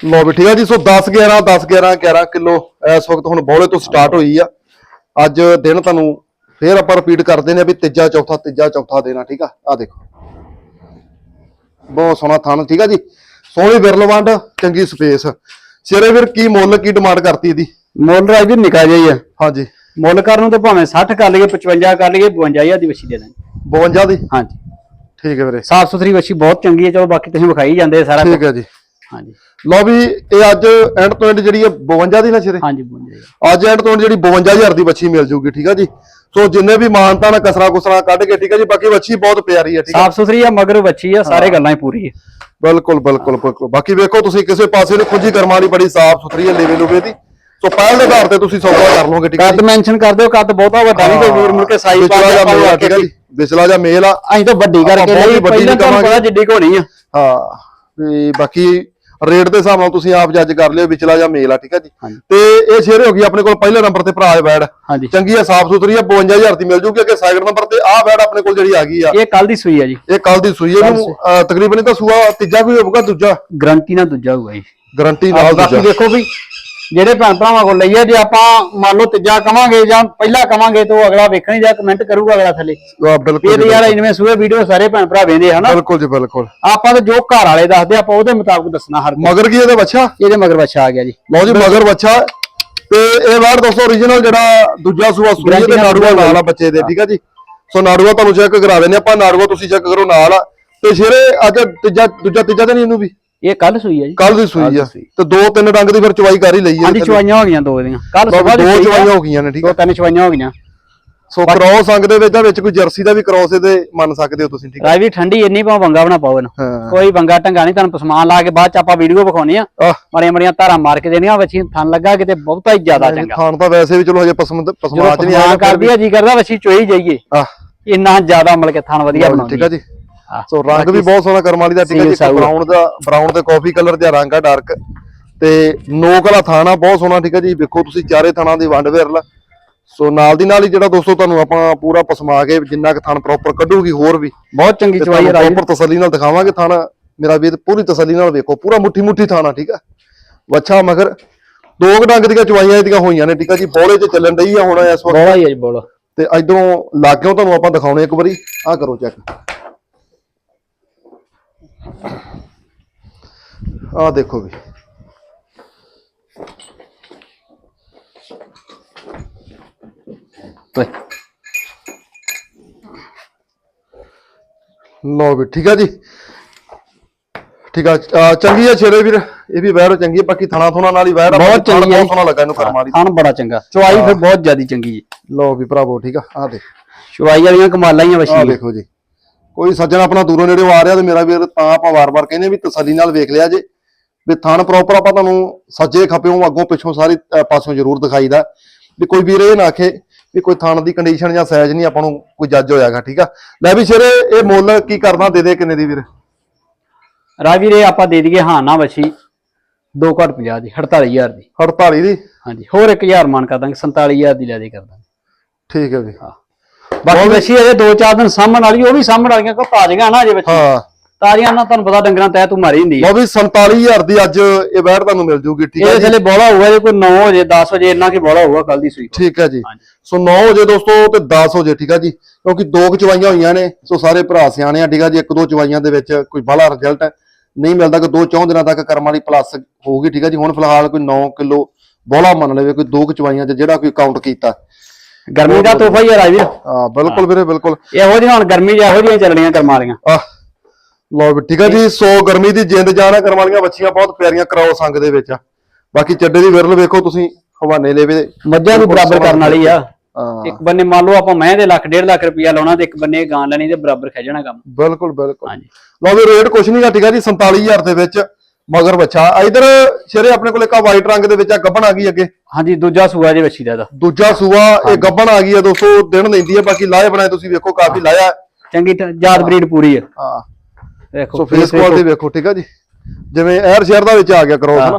Speaker 1: ਲੋ ਵੀ ਠੀਕ ਆ ਜੀ ਸੋ 10 11 10 11 11 ਕਿਲੋ ਇਸ ਵਕਤ ਹੁਣ ਬੋਲੇ ਤੋਂ ਸਟਾਰਟ ਹੋਈ ਆ। ਅੱਜ ਦਿਨ ਤੁਹਾਨੂੰ ਫੇਰ ਆਪਾਂ ਰਿਪੀਟ ਕਰਦੇ ਨੇ ਵੀ ਤੀਜਾ ਚੌਥਾ ਤੀਜਾ ਚੌਥਾ ਦੇਣਾ ਠੀਕ ਆ? ਆ ਦੇਖੋ। ਬਹੁਤ ਸੋਹਣਾ ਥਣ ਠੀਕ ਆ ਜੀ? ਸੋਹਣੀ ਵਿਰਲਵੰਡ ਚੰਗੀ ਸਪੇਸ ਸ਼ੇਰੇ ਵੀਰ ਕੀ ਮੁੱਲ ਕੀ ਡਿਮਾਂਡ ਕਰਤੀ ਇਹਦੀ?
Speaker 2: ਮੁੱਲ ਰਾਜ ਵੀ ਨਿਕਾ ਜਾਈ ਆ।
Speaker 1: ਹਾਂਜੀ।
Speaker 2: ਮੁੱਲ ਕਰਨ ਨੂੰ ਤਾਂ ਭਾਵੇਂ 60 ਕਰ ਲਈਏ 55 ਕਰ ਲਈਏ 52000 ਦੀ ਵੱਛੀ ਦੇ ਦਾਂਗੇ।
Speaker 1: 52 ਦੀ?
Speaker 2: ਹਾਂਜੀ।
Speaker 1: ਠੀਕ ਹੈ ਵੀਰੇ।
Speaker 2: ਸਾਫ਼ ਸੁਥਰੀ ਵੱਛੀ ਬਹੁਤ ਚੰਗੀ ਹੈ ਚਲੋ ਬਾਕੀ ਤੁਸੀਂ ਵਿਖਾਈ ਜਾਂਦੇ ਸਾਰਾ
Speaker 1: ਠੀਕ ਹੈ ਜੀ।
Speaker 2: ਹਾਂਜੀ।
Speaker 1: ਲਓ ਵੀ ਇਹ ਅੱਜ ਐਂਡ ਤੋਂ ਐਂਡ ਜਿਹੜੀ ਹੈ 52 ਦੀ ਨਾ ਸ਼ੇਰੇ?
Speaker 2: ਹਾਂਜੀ 52000
Speaker 1: ਅੱਜ ਐਂਡ ਤੋਂ end ਜਿਹੜੀ 52000 ਦੀ ਬੱਚੀ ਮਿਲ ਜੂਗੀ ਠੀਕ ਆ ਜੀ? ਸੋ ਜਿੰਨੇ ਵੀ ਮਾਨਤਾ ਨਾ ਕਸਰਾ ਕੁਸਰਾ ਕੱਢ ਕੇ ਠੀਕ ਆ ਜੀ? ਬਾਕੀ ਬੱਚੀ ਬਹੁਤ ਪਿਆਰੀ ਹੈ ਠੀਕ ਆ।
Speaker 2: ਸਾਫ਼ ਸੁਥਰੀ ਆ ਮਗਰ ਵੱਛੀ ਆ ਸਾਰੇ ਗੱਲਾਂ ਹੀ ਪੂਰੀ ਹੈ
Speaker 1: ਬਿਲਕੁਲ ਬਿਲਕੁਲ ਬਿਲਕੁਲ। ਬਾਕੀ ਵੇਖੋ ਤੁਸੀਂ ਕਿਸੇ ਪਾਸੇ ਨੂੰ ਖੁੱਜੀ ਕਰਮਾਂ ਦੀ ਬੜੀ ਸਾਫ਼ ਸੁਥਰੀ ਹੈ ਲੇਵੇ ਲੂਵੇ ਦੀ। ਸੋ ਪਹਿਲ ਦੇ ਆਧਾਰ ਤੇ ਤੁਸੀਂ ਸੌਦਾ ਕਰ ਲਓਗੇ ਠੀਕ ਆ
Speaker 2: ਕੱਦ ਮੈਂਸ਼ਨ ਕਰ ਦਿਓ ਕੱਦ ਬਹੁਤਾ ਵੱਡਾ ਨਹੀਂ ਕੋਈ ਵੀਰ ਮੁੜ ਕੇ ਸਾਈਜ਼ ਪਾ ਕੇ ਵੇਖ
Speaker 1: ਠੀਕ ਆ ਜੀ? ਵਿਚਲਾ ਜਾ ਮੇਲ ਆ।
Speaker 2: ਅਸੀਂ ਤਾਂ ਵੱਡੀ ਕਰਕੇ ਲਈ
Speaker 1: ਵੱਡੀ ਨਹੀਂ ਕਵਾਂਗੇ।
Speaker 2: ਜਿੱਡੀ ਕੋ ਹੋਣੀ ਆ।
Speaker 1: ਹਾਂ ਤੇ ਬਾਕੀ ਰੇਟ ਦੇ ਹਿਸਾਬ ਨਾਲ ਤੁਸੀਂ ਆਪ ਜੱਜ ਕਰ ਲਿਓ ਵਿਚਲਾ ਜਾ ਮੇਲ ਆ ਠੀਕ ਆ ਜੀ। ਤੇ ਇਹ ਸ਼ੇਰ ਹੋ ਗਈ ਆਪਣੇ ਕੋਲ ਪਹਿਲੇ ਨੰਬਰ ਤੇ ਭਰਾ ਹੈ ਬੈੜ
Speaker 2: ਹਾਂਜੀ।
Speaker 1: ਚੰਗੀ ਆ ਸਾਫ਼ ਸੁਥਰੀ ਆ 52000 ਦੀ ਮਿਲ ਜੂਗੀ ਅੱਗੇ ਸੈਕਿੰਡ ਨੰਬਰ ਤੇ ਆਹ ਬੈੜ ਆਪਣੇ ਕੋਲ ਜਿਹੜੀ ਆ ਗਈ ਆ।
Speaker 2: ਇਹ ਕੱਲ ਦੀ ਸੂਈ ਆ ਜੀ।
Speaker 1: ਇਹ ਕੱਲ ਦੀ ਸੂਈ ਇਹਨੂੰ ਤਕਰੀਬਨ ਇਹ ਤਾਂ ਸੂਆ ਤੀਜਾ ਕੋਈ ਹੋਊਗਾ ਦੂਜਾ?
Speaker 2: ਗਰੰਟੀ ਨਾਲ ਦੂਜਾ ਹੋਊਗਾ ਜੀ।
Speaker 1: ਗਾਰੰਟੀ ਨਾਲ
Speaker 2: ਬਾਕੀ
Speaker 1: ਦੂਜਾ।
Speaker 2: ਦੇਖੋ ਵੀ ਜਿਹੜੇ ਭੈਣ ਭਰਾਵਾਂ ਕੋਲ ਲਈਏ ਜੇ ਆਪਾਂ ਮੰਨ ਲਓ ਤੀਜਾ ਕਵਾਂਗੇ ਜਾਂ ਪਹਿਲਾ ਕਵਾਂਗੇ ਤਾਂ ਉਹ ਅਗਲਾ ਵੇਖਣ ਜਾਂ ਕਮੈਂਟ ਕਰੂਗਾ ਅਗਲਾ ਥੱਲੇ।
Speaker 1: ਆਹ, ਬਿਲਕੁਲ ਜੀ,
Speaker 2: ਯਾਰ ਇਨਵੇਂ ਸੂਏ ਵੀਡੀਓ ਸਾਰੇ ਭੈਣ ਭਰਾ ਵੇਂਦੇ ਹਨਾ?
Speaker 1: ਬਿਲਕੁਲ ਜੀ ਬਿਲਕੁਲ।
Speaker 2: ਆਪਾਂ ਤਾਂ ਜੋ ਘਰ ਵਾਲੇ ਦੱਸਦੇ ਆਪਾਂ ਉਹਦੇ ਮੁਤਾਬਕ ਦੱਸਣਾ ਹਰ
Speaker 1: ਮਗਰ ਕੀ ਇਹਦੇ ਬੱਚਾ?
Speaker 2: ਇਹਦੇ ਮਗਰ ਬੱਚਾ ਆ ਗਿਆ ਜੀ।
Speaker 1: ਲਓ ਜੀ ਮਗਰ ਬੱਚਾ। ਤੇ ਇਹ ਵਾਰ ਦੋਸਤੋ origignal ਜਿਹੜਾ ਦੂਜਾ ਸੂਆ ਸੂਈ
Speaker 2: Guarantee
Speaker 1: ਤੇ
Speaker 2: ਨਾਲ
Speaker 1: ਨਾੜੂਆ ਨਾਲ ਆ ਬੱਚੇ ਦੇ ਠੀਕ ਆ ਜੀ? ਸੋ ਨਾੜੂਆ ਤੁਹਾਨੂੰ ਚੈੱਕ ਕਰਾ ਦਿੰਦੇ ਆਪਾਂ ਨਾੜੂਆ ਤੁਸੀਂ ਚੈੱਕ ਕਰੋ ਨਾਲ ਆ। ਤੇ ਸ਼ੇਰੇ ਅੱਜ ਤੀਜਾ ਦੂਜਾ ਤੀਜਾ ਤਾਂ ਨਹੀਂ ਇਹਨੂੰ ਵੀ?
Speaker 2: ਇਹ ਕੱਲ ਸੂਈ ਆ ਜੀ।
Speaker 1: ਕੱਲ ਦੀ ਸੂਈ ਆ। ਤੇ ਦੋ ਤਿੰਨ ਡੰਗ ਦੀ ਫਿਰ ਚਵਾਈ ਕਰ ਹੀ ਲਈ
Speaker 2: ਹਾਂਜੀ
Speaker 1: ਹੈ
Speaker 2: ਚਵਾਈਆਂ ਹੋ ਗਈਆਂ ਦੋ ਇਹਦੀਆਂ। ਕੱਲ ਸਵੇਰ ਦੀ
Speaker 1: ਦੋ ਚਵਾਈਆਂ ਹੋ ਗਈਆਂ ਨੇ ਠੀਕ
Speaker 2: ਦੋ ਤਿੰਨ ਚਵਾਈਆਂ ਹੋ ਗਈਆਂ।
Speaker 1: ਸੋ ਕ੍ਰੋਸ ਅੰਗ ਦੇ ਵਿੱਚ ਆ ਵਿੱਚ ਕੋਈ ਜਰਸੀ ਦਾ ਵੀ ਕ੍ਰੋਸ ਇਹਦੇ ਮੰਨ ਸਕਦੇ ਹੋ ਤੁਸੀਂ ਠੀਕ ਆ?
Speaker 2: ਰਾਜ ਵੀ ਠੰਡੀ ਇੰਨੀ ਭਾਵੇਂ ਬੰਗਾ ਬਣਾ ਪਾਓ ਇਹਨੂੰ।
Speaker 1: ਹਾਂ।
Speaker 2: ਕੋਈ ਬੰਗਾ ਟੰਗਾ ਨਹੀਂ ਤੁਹਾਨੂੰ ਪਸਮਾਨ ਲਾ ਕੇ ਬਾਅਦ ਚ ਆਪਾਂ ਵੀਡੀਓ ਵਿਖਾਉਣੀ ਆ।
Speaker 1: ਆਹ।
Speaker 2: ਮੜੀਆਂ ਮੜੀਆਂ ਧਾਰਾਂ ਮਾਰ ਕੇ ਦੇਣੀਆਂ ਵੱਛੀ ਥਣ ਲੱਗਾ ਕਿਤੇ ਬਹੁਤਾ ਹੀ ਜ਼ਿਆਦਾ ਚੰਗਾ।
Speaker 1: ਥਾਣ ਤਾਂ ਵੈਸੇ ਵੀ ਚਲੋ ਹਜੇ ਪਸਮਦ
Speaker 2: ਜਦੋਂ
Speaker 1: ਪਸਮਾਜ ਨਹੀਂ
Speaker 2: ਪਸਮਾਨ
Speaker 1: ਆਇਆ
Speaker 2: ਕਰਦੀ ਆ ਜੀ ਕਰਦਾ ਵੱਛੀ ਚੋਈ ਜਾਈਏ।
Speaker 1: ਆਹ।
Speaker 2: ਇੰਨਾ ਜ਼ਿਆਦਾ ਮਤਲਬ ਕਿ ਥਣ ਵਧੀਆ ਬਣਾਉਂਦੀ
Speaker 1: ਠੀਕ ਆ ਜੀ।
Speaker 2: ਹਾਂ।
Speaker 1: ਸੋ ਰੰਗ ਵੀ ਬਹੁਤ ਸੋਹਣਾ ਕਰਮ ਵਾਲੀ ਦਾ ਠੀਕ ਹੈ ਜੀ
Speaker 2: ਆ।
Speaker 1: ਬਰਾਊਨ ਦਾ ਬਰਾਊਨ ਤੇ ਕਾਫੀ ਕਲਰ ਦਾ ਰੰਗ ਆ ਡਾਰਕ ਤੇ ਨੋਕ ਵਾਲਾ ਥਾਣਾ ਬਹੁਤ ਸੋਹਣਾ ਠੀਕ ਹੈ ਜੀ। ਵੇਖੋ ਤੁਸੀਂ ਚਾਰੇ ਥਾਣਾ ਦੀ ਵੰਡ ਵੇਰਲਾ। ਸੋ ਨਾਲ ਦੀ ਨਾਲ ਹੀ ਜਿਹੜਾ ਦੋਸਤੋ ਤੁਹਾਨੂੰ ਆਪਾਂ ਪੂਰਾ ਪਸਮਾ ਕੇ ਜਿੰਨਾ ਕੁ ਥਣ ਪ੍ਰੋਪਰ ਕੱਢੂਗੀ ਹੋਰ ਵੀ।
Speaker 2: ਬਹੁਤ ਚੰਗੀ ਚਵਾਈ ਆ ਰਾਜ।
Speaker 1: ਪ੍ਰੋਪਰ ਤਸੱਲੀ ਨਾਲ ਦਿਖਾਵਾਂਗੇ ਥਾਣਾ। ਮੇਰਾ ਵੀਰ ਪੂਰੀ ਤਸੱਲੀ ਨਾਲ ਵੇਖੋ ਪੂਰਾ ਮੁੱਠੀ ਮੁੱਠੀ ਥਾਣਾ ਠੀਕ ਆ ਵੱਛਾ ਮਗਰ ਦੋ ਡੰਗ ਦੀਆਂ ਚਵਾਈਆਂ ਇਹਦੀਆਂ ਹੋਈਆਂ ਨੇ ਠੀਕ ਆ ਜੀ। ਬੋਲੇ 'ਚ ਚੱਲਣ ਡਈ ਆ ਹੁਣ ਇਸ ਵਕਤ।
Speaker 2: ਬੋਲਾ ਹੀ ਆ ਜੀ ਬੋਲਾ।
Speaker 1: ਤੇ ਇਧਰੋਂ ਲਾਗਿਓ ਤੁਹਾਨੂੰ ਆਪਾਂ ਦਿਖਾਉਣੇ ਇੱਕ ਵਾਰੀ। ਆਹ ਕਰੋ ਚੈੱਕ ਆਹ ਦੇਖੋ ਵੀ। ਲਓ ਵੀ ਠੀਕ ਆ ਜੀ। ਠੀਕ ਆ ਅਹ ਚੰਗੀ ਆ ਛੇੜੇ ਵੀਰ। ਇਹ ਵੀ ਵੈਰ ਚੰਗੀ ਆ ਬਾਕੀ ਥਣਾ ਥੁਣਾ ਨਾਲ ਹੀ ਵੈਰ ਆ
Speaker 2: ਬਹੁਤ
Speaker 1: ਥਣ
Speaker 2: ਚੰਗੀ ਆ
Speaker 1: ਸੋਹਣਾ ਲੱਗਾ ਇਹਨੂੰ ਕਰਮ ਵਾਲੀ
Speaker 2: ਥਣ ਬੜਾ ਚੰਗਾ। ਚਵਾਈ ਫਿਰ ਬਹੁਤ ਜ਼ਿਆਦੀ ਚੰਗੀ ਜੀ।
Speaker 1: ਲਓ ਵੀ ਭਰਾਵੋ ਠੀਕ ਆ ਆਹ ਦੇਖ।
Speaker 2: ਚਵਾਈ ਵਾਲੀਆਂ ਕਮਾਲਾਂ ਹੀ ਆ ਵੱਛੀ
Speaker 1: ਦੇਖੋ ਜੀ। ਕੋਈ ਸੱਜਣ ਆਪਣਾ ਦੂਰੋਂ ਨੇੜੇ ਆ ਰਿਹਾ ਤੇ ਮੇਰਾ ਵੀਰ ਤਾਂ ਆਪਾਂ ਵਾਰ-ਵਾਰ ਕਹਿੰਦੇ ਵੀ ਤਸੱਲੀ ਨਾਲ ਵੇਖ ਲਿਆ ਜੇ। ਵੀ ਥਣ ਪ੍ਰੋਪਰ ਆਪਾਂ ਤੁਹਾਨੂੰ ਸੱਜੇ ਖੱਪਿਓਂ ਅੱਗੋਂ ਪਿੱਛੋਂ ਸਾਰੀ ਪਾਸਿਓਂ ਜ਼ਰੂਰ ਦਿਖਾਈਦਾ। ਵੀ ਕੋਈ ਵੀਰ ਇਹ ਨਾ ਆਖੇ ਵੀ ਕੋਈ ਥਣ ਦੀ ਕੰਡੀਸ਼ਨ ਜਾਂ ਸਾਈਜ਼ ਨਹੀਂ ਆਪਾਂ ਨੂੰ ਕੋਈ ਜੱਜ ਹੋਇਆਗਾ ਠੀਕ ਆ? ਲੈ ਵੀ ਸ਼ੇਰੇ ਇਹ ਮੁੱਲ ਕੀ ਕਰਨਾ ਦੇ ਦੇ ਕਿੰਨੇ ਦੀ ਵੀਰ?
Speaker 2: ਰਾਜਵੀਰ ਇਹ ਆਪਾਂ ਦੇ ਦਈਏ ਹਾਂ ਨਾ ਵੱਛੀ। 2 ਘੱਟ 50 ਦੀ 48000 ਦੀ।
Speaker 1: 48 ਦੀ?
Speaker 2: ਹਾਂਜੀ ਹੋਰ 1000 ਮਾਨ ਕਰ ਦਾਂਗੇ 47000 ਦੀ ਲੈ ਦੇ ਕਰ ਦਾਂਗੇ।
Speaker 1: ਠੀਕ ਹੈ ਜੀ
Speaker 2: ਬਾਕੀ ਵੱਛੀ ਅਜੇ 2-4 ਦਿਨ ਸਾਂਭਣ ਵਾਲੀ ਉਹ ਵੀ ਸਾਂਭਣ ਵਾਲੀਆਂ ਕੋ ਤਾਜ਼ੀਆਂ ਨਾ ਅਜੇ ਵੱਛੀ
Speaker 1: ਹਾਂ।
Speaker 2: ਤਾਜ਼ੀਆਂ ਨਾ ਤੁਹਾਨੂੰ ਪਤਾ ਡੰਗਰਾਂ ਤੈ ਤੂੰ ਮਾਰੀ ਹੁੰਦੀ ਹੈ
Speaker 1: ਲਓ ਵੀ 47000 ਦੀ ਅੱਜ ਇਹ ਬੈਠ ਤੁਹਾਨੂੰ ਮਿਲ ਜੂਗੀ ਠੀਕ ਹੈ
Speaker 2: ਇਹ ਥਲੇ ਬੋਲਾ ਹੋਊਗਾ ਜੇ ਕੋਈ 9 ਵਜੇ 10 ਵਜੇ ਇੰਨਾ ਕੀ ਬੋਲਾ ਹੋਊਗਾ ਕੱਲ ਦੀ ਸੂਈ।
Speaker 1: ਠੀਕ ਹੈ ਜੀ। ਸੋ 9 ਵਜੇ ਦੋਸਤੋ ਤੇ 10 ਵਜੇ ਠੀਕ ਆ ਜੀ? ਕਿਉਂਕਿ ਦੋ ਕੁ ਚਵਾਈਆਂ ਹੋਈਆਂ ਨੇ ਸੋ ਸਾਰੇ ਭਰਾ ਸਿਆਣੇ ਆ ਠੀਕ ਆ ਜੀ? ਇੱਕ ਦੋ ਚਵਾਈਆਂ ਦੇ ਵਿੱਚ ਕੋਈ ਬਾਹਲਾ ਰਿਜ਼ਲਟ ਨਹੀਂ ਮਿਲਦਾ ਕਿ ਦੋ ਚੌਂ ਦਿਨਾਂ ਤੱਕ ਕਰਮ ਵਾਲੀ ਪਲੱਸ ਹੋਊਗੀ ਠੀਕ ਆ ਜੀ? ਹੁਣ ਫਿਲਹਾਲ ਕੋਈ 9 ਕਿਲੋ ਬੋਲਾ ਮੰਨ ਲਵੇ ਕੋਈ ਦੋ ਕੁ ਚਵਾਈਆਂ ਜਿਹੜਾ ਕੋਈ ਕਾਊਂਟ ਕੀਤਾ।
Speaker 2: ਗਰਮੀ ਦਾ ਤੋਹਫਾ ਹੀ ਹੈ ਰਾਜਵੀਰ।
Speaker 1: ਆ ਬਿਲਕੁਲ ਵੀਰੇ ਬਿਲਕੁਲ।
Speaker 2: ਇਹੋ ਜਿਹੀਆਂ ਹੁਣ ਗਰਮੀ ਇਹੋ ਜਿਹੀਆਂ ਚੱਲਣੀਆਂ ਕਰਮਾਂ ਵਾਲੀਆਂ।
Speaker 1: ਆ ਲਓ ਵੀ ਠੀਕ ਆ ਜੀ ਸੋ ਗਰਮੀ ਦੀ ਜਿੰਦ ਜਾਨ ਕਰਮ ਵਾਲੀਆਂ ਬੱਚੀਆਂ ਬਹੁਤ ਪਿਆਰੀਆਂ ਕਰਾਓ ਸੰਗ ਦੇ ਵਿੱਚ ਬਾਕੀ ਚੱਡੇ ਦੀ ਵਿਰਲ ਵੇਖੋ ਤੁਸੀਂ ਹਵਾਨੇ ਲੈਵੇ
Speaker 2: ਮੱਝਾਂ ਵੀ ਬਰਾਬਰ ਕਰਨ ਵਾਲੀ ਆ।
Speaker 1: ਹਾਂ।
Speaker 2: ਇੱਕ ਬੰਨੇ ਮੰਨ ਲਓ ਆਪਾਂ ਮੈਂ ਦੇ ਲੱਖ ਡੇਢ ਲੱਖ ਰੁਪਇਆ ਲਾਉਣਾ ਤੇ ਇੱਕ ਬੰਨੇ ਗਾਂ ਲੈਣੀ ਤੇ ਬਰਾਬਰ ਖਿਜਣਾ ਕੰਮ।
Speaker 1: ਬਿਲਕੁਲ ਬਿਲਕੁਲ।
Speaker 2: ਹਾਂਜੀ।
Speaker 1: ਲਓ ਵੀ ਰੇਟ ਕੁਛ ਨਹੀਂ ਠੀਕ ਆ ਜੀ 47000 ਦੇ ਵਿੱਚ। ਮਗਰ ਬੱਚਾ। ਇਧਰ ਸ਼ੇਰੇ ਆਪਣੇ ਕੋਲ ਇੱਕ ਵਾਈਟ ਰੰਗ ਦੇ ਵਿੱਚ ਆ ਗੱਬਣ ਆ ਗਈ ਅੱਗੇ।
Speaker 2: ਹਾਂਜੀ ਦੂਜਾ ਸੂਆ ਜੇ ਵੱਛੀ ਦਾ ਇਹਦਾ।
Speaker 1: ਦੂਜਾ ਸੂਆ ਇਹ ਗੱਬਣ ਆ ਗਈ ਆ ਦੋਸਤੋ ਦਿਨ ਲੈਂਦੀ ਆ ਬਾਕੀ ਲਾਏ ਬਣਾਏ ਤੁਸੀਂ ਵੇਖੋ ਕਾਫੀ ਲਾਇਆ
Speaker 2: ਚੰਗੀ ਜਾਤ ਬਰੀਡ ਪੂਰੀ ਆ।
Speaker 1: ਹਾਂ।
Speaker 2: ਵੇਖੋ
Speaker 1: ਸੋ ਫੇਸ ਕੁਆਲਿਟੀ ਵੇਖੋ। ਠੀਕ ਆ ਜੀ? ਜਿਵੇਂ 에ਅਰ ਸ਼ੇਅਰ ਦਾ ਵਿੱਚ ਆ ਗਿਆ ਕਰੋ ਹਨਾ?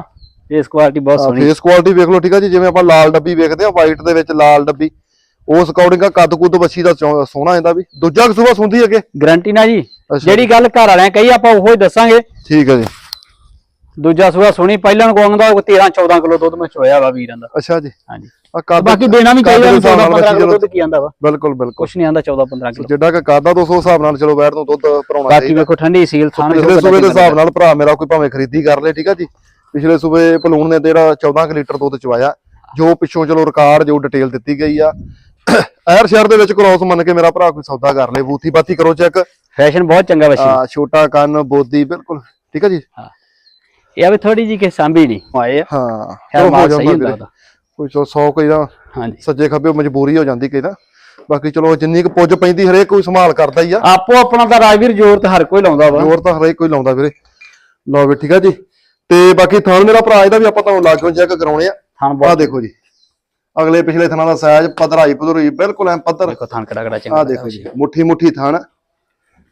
Speaker 2: ਫੇਸ ਕੁਆਲਿਟੀ ਬਹੁਤ ਸੋਹਣੀ।
Speaker 1: ਫੇਸ ਕੁਆਲਿਟੀ ਵੇਖ ਲਓ ਠੀਕ ਆ ਜੀ? ਜਿਵੇਂ ਆਪਾਂ ਲਾਲ ਡੱਬੀ ਵੇਖਦੇ ਆ ਵਾਈਟ ਦੇ ਵਿੱਚ ਲਾਲ ਡੱਬੀ। ਉਸ ਅਕੋਰਡਿੰਗ ਆ ਕੱਦ ਕੁੱਦ ਬੱਚੀ ਦਾ ਸੋਹਣਾ ਇਹਦਾ ਵੀ। ਦੂਜਾ ਸੂਆ ਸੁੰਦੀ ਅੱਗੇ।
Speaker 2: ਗਰੰਟੀ ਨਾ ਜੀ।
Speaker 1: ਅੱਛਾ।
Speaker 2: ਜਿਹੜੀ ਗੱਲ ਘਰ ਵਾਲਿਆਂ ਕਹੀ ਆਪਾਂ ਉਹੋ ਹੀ ਦੱਸਾਂਗੇ।
Speaker 1: ਠੀਕ ਆ ਜੀ।
Speaker 2: ਦੂਜਾ ਸੂਆ ਸੁਣੀ ਪਹਿਲਾਂ ਨੂੰ ਕੋਂਦਾ 13 14 ਕਿਲੋ ਦੁੱਧ ਮੈਂ ਚੋਇਆ ਵਾ ਵੀਰਾਂ ਦਾ।
Speaker 1: ਅੱਛਾ ਜੀ।
Speaker 2: ਹਾਂਜੀ।
Speaker 1: ਆ
Speaker 2: ਬਾਕੀ ਦੇਣਾ ਵੀ ਚਾਹੀਦਾ
Speaker 1: ਦੇ
Speaker 2: 14
Speaker 1: ਹਿਸਾਬ ਨਾਲ
Speaker 2: 15 ਕਿਲੋ ਦੁੱਧ ਕੀ ਆਂਦਾ ਵਾ।
Speaker 1: ਬਿਲਕੁਲ ਬਿਲਕੁਲ।
Speaker 2: ਕੁਛ ਨਹੀਂ ਆਂਦਾ 14 15 ਕਿਲੋ।
Speaker 1: ਜਿੱਡਾ ਕਿ ਕਾਦਾ 200 ਹਿਸਾਬ ਨਾਲ ਚਲੋ ਬੈਠ ਨੂੰ ਦੁੱਧ ਭਰਾਉਣਾ
Speaker 2: ਬਾਕੀ
Speaker 1: ਚਾਹੀਦਾ।
Speaker 2: ਵੇਖੋ ਠੰਡੀ ਸੀਲ ਥਾਣ
Speaker 1: ਪਿਛਲੇ ਸੂਬੇ ਦੇ ਹਿਸਾਬ ਨਾਲ ਭਰਾ ਮੇਰਾ ਕੋਈ ਭਾਵੇਂ ਖਰੀਦੀ ਕਰ ਲੇ ਠੀਕ ਆ ਜੀ? ਪਿਛਲੇ ਸੂਬੇ ਪਲੂਣ ਨੇ ਤੇਰਾ 14 ਕੁ ਲੀਟਰ ਦੁੱਧ ਚਵਾਇਆ ਜੋ ਪਿੱਛੋਂ ਚਲੋ ਰਿਕਾਰਡ ਜੋ ਡਿਟੇਲ ਦਿੱਤੀ ਗਈ ਆ। ਐਰ ਸ਼ਹਿਰ ਦੇ ਵਿੱਚ ਕ੍ਰੋਸ ਮੰਨ ਕੇ ਮੇਰਾ ਭਰਾ ਕੋਈ ਸੌਦਾ ਕਰ ਲੇ ਬੂਥੀ ਬਾਤੀ ਕਰੋ ਚੈੱਕ
Speaker 2: ਫੈਸ਼ਨ ਬਹੁਤ ਚੰਗਾ ਵਸ਼ੀ
Speaker 1: ਆ ਛੋਟਾ ਕੰਨ ਬੋਦੀ ਬਿਲਕੁਲ ਠੀਕ ਹੈ ਜੀ?
Speaker 2: ਇਹ ਆ ਵੀ ਥੋੜੀ ਜੀ ਕਿ ਸਾਂਭੀ ਨਹੀਂ ਆਏ ਆ
Speaker 1: ਹਾਂ
Speaker 2: ਖੈਰ
Speaker 1: ਚਲੋ ਹੋ
Speaker 2: ਮਾਲ ਸਹੀ ਹੁੰਦਾ। ਉਹਦਾ।
Speaker 1: ਕੋਈ 100 ਕੋਈ ਦਾ
Speaker 2: ਹਾਂਜੀ।
Speaker 1: ਸੱਜੇ ਖੱਬੇ ਮਜਬੂਰੀ ਹੋ ਜਾਂਦੀ ਕਈ ਦਾ ਬਾਕੀ ਚਲੋ ਜਿੰਨੀ ਕੁ ਪੁੱਜ ਪੈਂਦੀ ਹਰੇਕ ਕੋਈ ਸੰਭਾਲ ਕਰਦਾ ਹੀ ਆ।
Speaker 2: ਆਪੋ ਆਪਣਾ ਤਾਂ ਰਾਜਵੀਰ ਜ਼ੋਰ ਤੇ ਹਰ ਕੋਈ ਲਾਉਂਦਾ ਵਾ।
Speaker 1: ਜ਼ੋਰ ਤਾਂ ਹਰੇਕ ਕੋਈ ਲਾਉਂਦਾ ਵੀਰੇ। ਲਓ ਵੀ ਠੀਕ ਆ ਜੀ। ਤੇ ਬਾਕੀ ਥਾਣ ਮੇਰਾ ਭਰਾ ਇਹਦਾ ਵੀ ਆਪਾਂ ਤੁਹਾਨੂੰ ਲਾਗੋਂ ਚੈੱਕ ਕਰਾਉਣੇ ਆ।
Speaker 2: ਥਾਂ
Speaker 1: ਆਹ
Speaker 2: ਬਹੁਤ
Speaker 1: ਦੇਖੋ ਜੀ। ਅਗਲੇ ਪਿਛਲੇ ਥਾਣਾ ਦਾ ਸਾਈਜ਼ ਪਧਰਾਈ ਪਧਰੋਈ ਬਿਲਕੁਲ ਐ ਪੱਧਰ।
Speaker 2: ਦੇਖੋ ਥਾਂ ਕਿਹੜਾ ਕਿਹੜਾ ਚੰਗਾ
Speaker 1: ਆਹ ਦੇਖੋ ਜੀ ਮੁੱਠੀ ਮੁੱਠੀ ਥਾਣ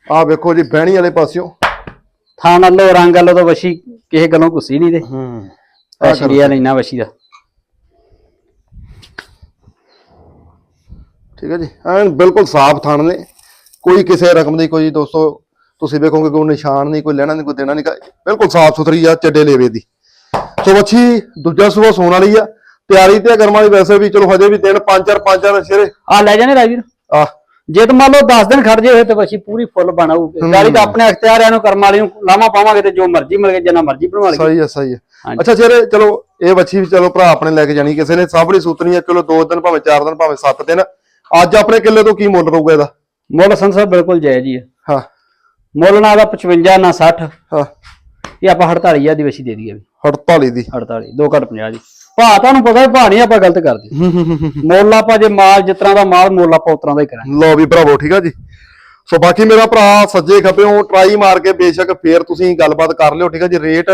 Speaker 1: ਆਹ ਵੇਖੋ ਜੀ ਬਹਿਣੀ ਵਾਲੇ ਪਾਸਿਓਂ।
Speaker 2: ਥਾਂ ਨਾਲੋਂ ਰੰਗ ਵਾਲੋ ਤਾਂ ਵਸ਼ੀ ਕਿਸੇ ਗੱਲੋਂ ਕੁਸੀ ਨਹੀਂ ਦੇ
Speaker 1: ਹੂੰ।
Speaker 2: ਆ ਸ਼ਰੀਆ ਲੈਣਾ ਵਸ਼ੀ ਦਾ।
Speaker 1: ਠੀਕ ਹੈ ਜੀ। ਐਨ ਬਿਲਕੁਲ ਸਾਫ਼ ਥਾਣ ਨੇ। ਕੋਈ ਕਿਸੇ ਰਕਮ ਦੀ ਕੋਈ ਦੋਸਤੋ ਤੁਸੀਂ ਵੇਖੋਗੇ ਕੋਈ ਨਿਸ਼ਾਨ ਨਹੀਂ ਕੋਈ ਲੈਣਾ ਨਹੀਂ ਕੋਈ ਦੇਣਾ ਨਹੀਂ। ਬਿਲਕੁਲ ਸਾਫ਼ ਸੁਥਰੀ ਆ ਚੱਡੇ ਲੇਵੇ ਦੀ। ਸੋ ਵੱਛੀ ਦੂਜਾ ਸੂਆ ਸੋਣ ਵਾਲੀ ਆ। ਤਿਆਰੀ ਤੇ ਕਰਮ ਵਾਲੀ ਵੈਸੇ ਵੀ ਚਲੋ ਹਜੇ ਵੀ ਦਿਨ ਪੰਜ ਚਾਰ ਪੰਜ ਚਾਰ ਸ਼ੇਰੇ
Speaker 2: ਆ ਲੈ ਜਾਣੇ ਰਾਜਵੀਰ।
Speaker 1: ਆ
Speaker 2: ਜੇ ਤਾਂ ਮੰਨ ਲਓ 10 ਦਿਨ ਖੜ ਜੇ ਹੋਏ ਤੇ ਵਸ਼ੀ ਪੂਰੀ ਫੁੱਲ ਬਣਾਊਗੀ। ਗਾੜੀ ਤਾਂ ਆਪਣੇ ਅਖਤਿਆਰਿਆਂ ਨੂੰ ਕਰਮ ਵਾਲੀ ਨੂੰ ਲਾਮਾ ਪਾਵਾਂਗੇ ਤੇ ਜੋ ਮਰਜ਼ੀ ਮਿਲ ਗਿਆ ਜਿੰਨਾ ਮਰਜ਼ੀ ਬਣਵਾ ਲਈਏ।
Speaker 1: ਸਹੀ ਹੈ ਸਹੀ ਹੈ। ਅੱਛਾ ਸ਼ੇਰੇ ਚਲੋ ਇਹ ਵੱਛੀ ਵੀ ਚਲੋ ਭਰਾ ਆਪਣੇ ਲੈ ਕੇ ਜਾਣੀ ਕਿਸੇ ਨੇ ਸਾਹਬੜੀ ਸੂਤਨੀ ਆ ਚਲੋ ਦੋ ਦਿਨ ਭਾਵੇਂ ਚਾਰ ਦਿਨ ਭਾਵੇਂ ਸੱਤ ਦਿਨ। ਅੱਜ ਆਪਣੇ ਕਿੱਲੇ ਤੋਂ ਕੀ ਮੁੱਲ ਰਹੂਗਾ ਇਹਦਾ?
Speaker 2: ਮੁੱਲ ਸੰਸਾ ਬਿਲਕੁਲ ਜਾਇਜ਼ ਹੀ ਹੈ।
Speaker 1: ਹਾਂ।
Speaker 2: ਮੁੱਲ ਨਾ ਦਾ 55 ਨਾ 60
Speaker 1: ਹਾਂ।
Speaker 2: ਇਹ ਆਪਾਂ 48000 ਦੀ ਵਸ਼ੀ ਦੇ ਦਈਏ ਵੀ।
Speaker 1: 48 ਦੀ।
Speaker 2: 48 2 ਘੱਟ 50 ਦੀ। ਭਾ ਤੁਹਾਨੂੰ ਪਤਾ ਹੈ ਭਾ ਨਹੀਂ ਆਪਾਂ ਗਲਤ ਕਰਦੇ। ਮੁੱਲ ਆਪਾਂ ਜੇ ਮਾਲ ਜਿਸ ਤਰ੍ਹਾਂ ਦਾ ਮਾਲ ਮੁੱਲ ਆਪਾਂ ਉਸ ਤਰ੍ਹਾਂ ਦਾ ਹੀ ਕਰਾਂਗੇ।
Speaker 1: ਲਓ ਵੀ ਭਰਾਵੋ ਠੀਕ ਆ ਜੀ। ਸੋ ਬਾਕੀ ਮੇਰਾ ਭਰਾ ਸੱਜੇ ਖੱਬਿਓਂ ਟਰਾਈ ਮਾਰ ਕੇ ਬੇਸ਼ੱਕ ਫੇਰ ਤੁਸੀਂ ਗੱਲਬਾਤ ਕਰ ਲਿਓ ਠੀਕ ਆ ਜੀ। ਰੇਟ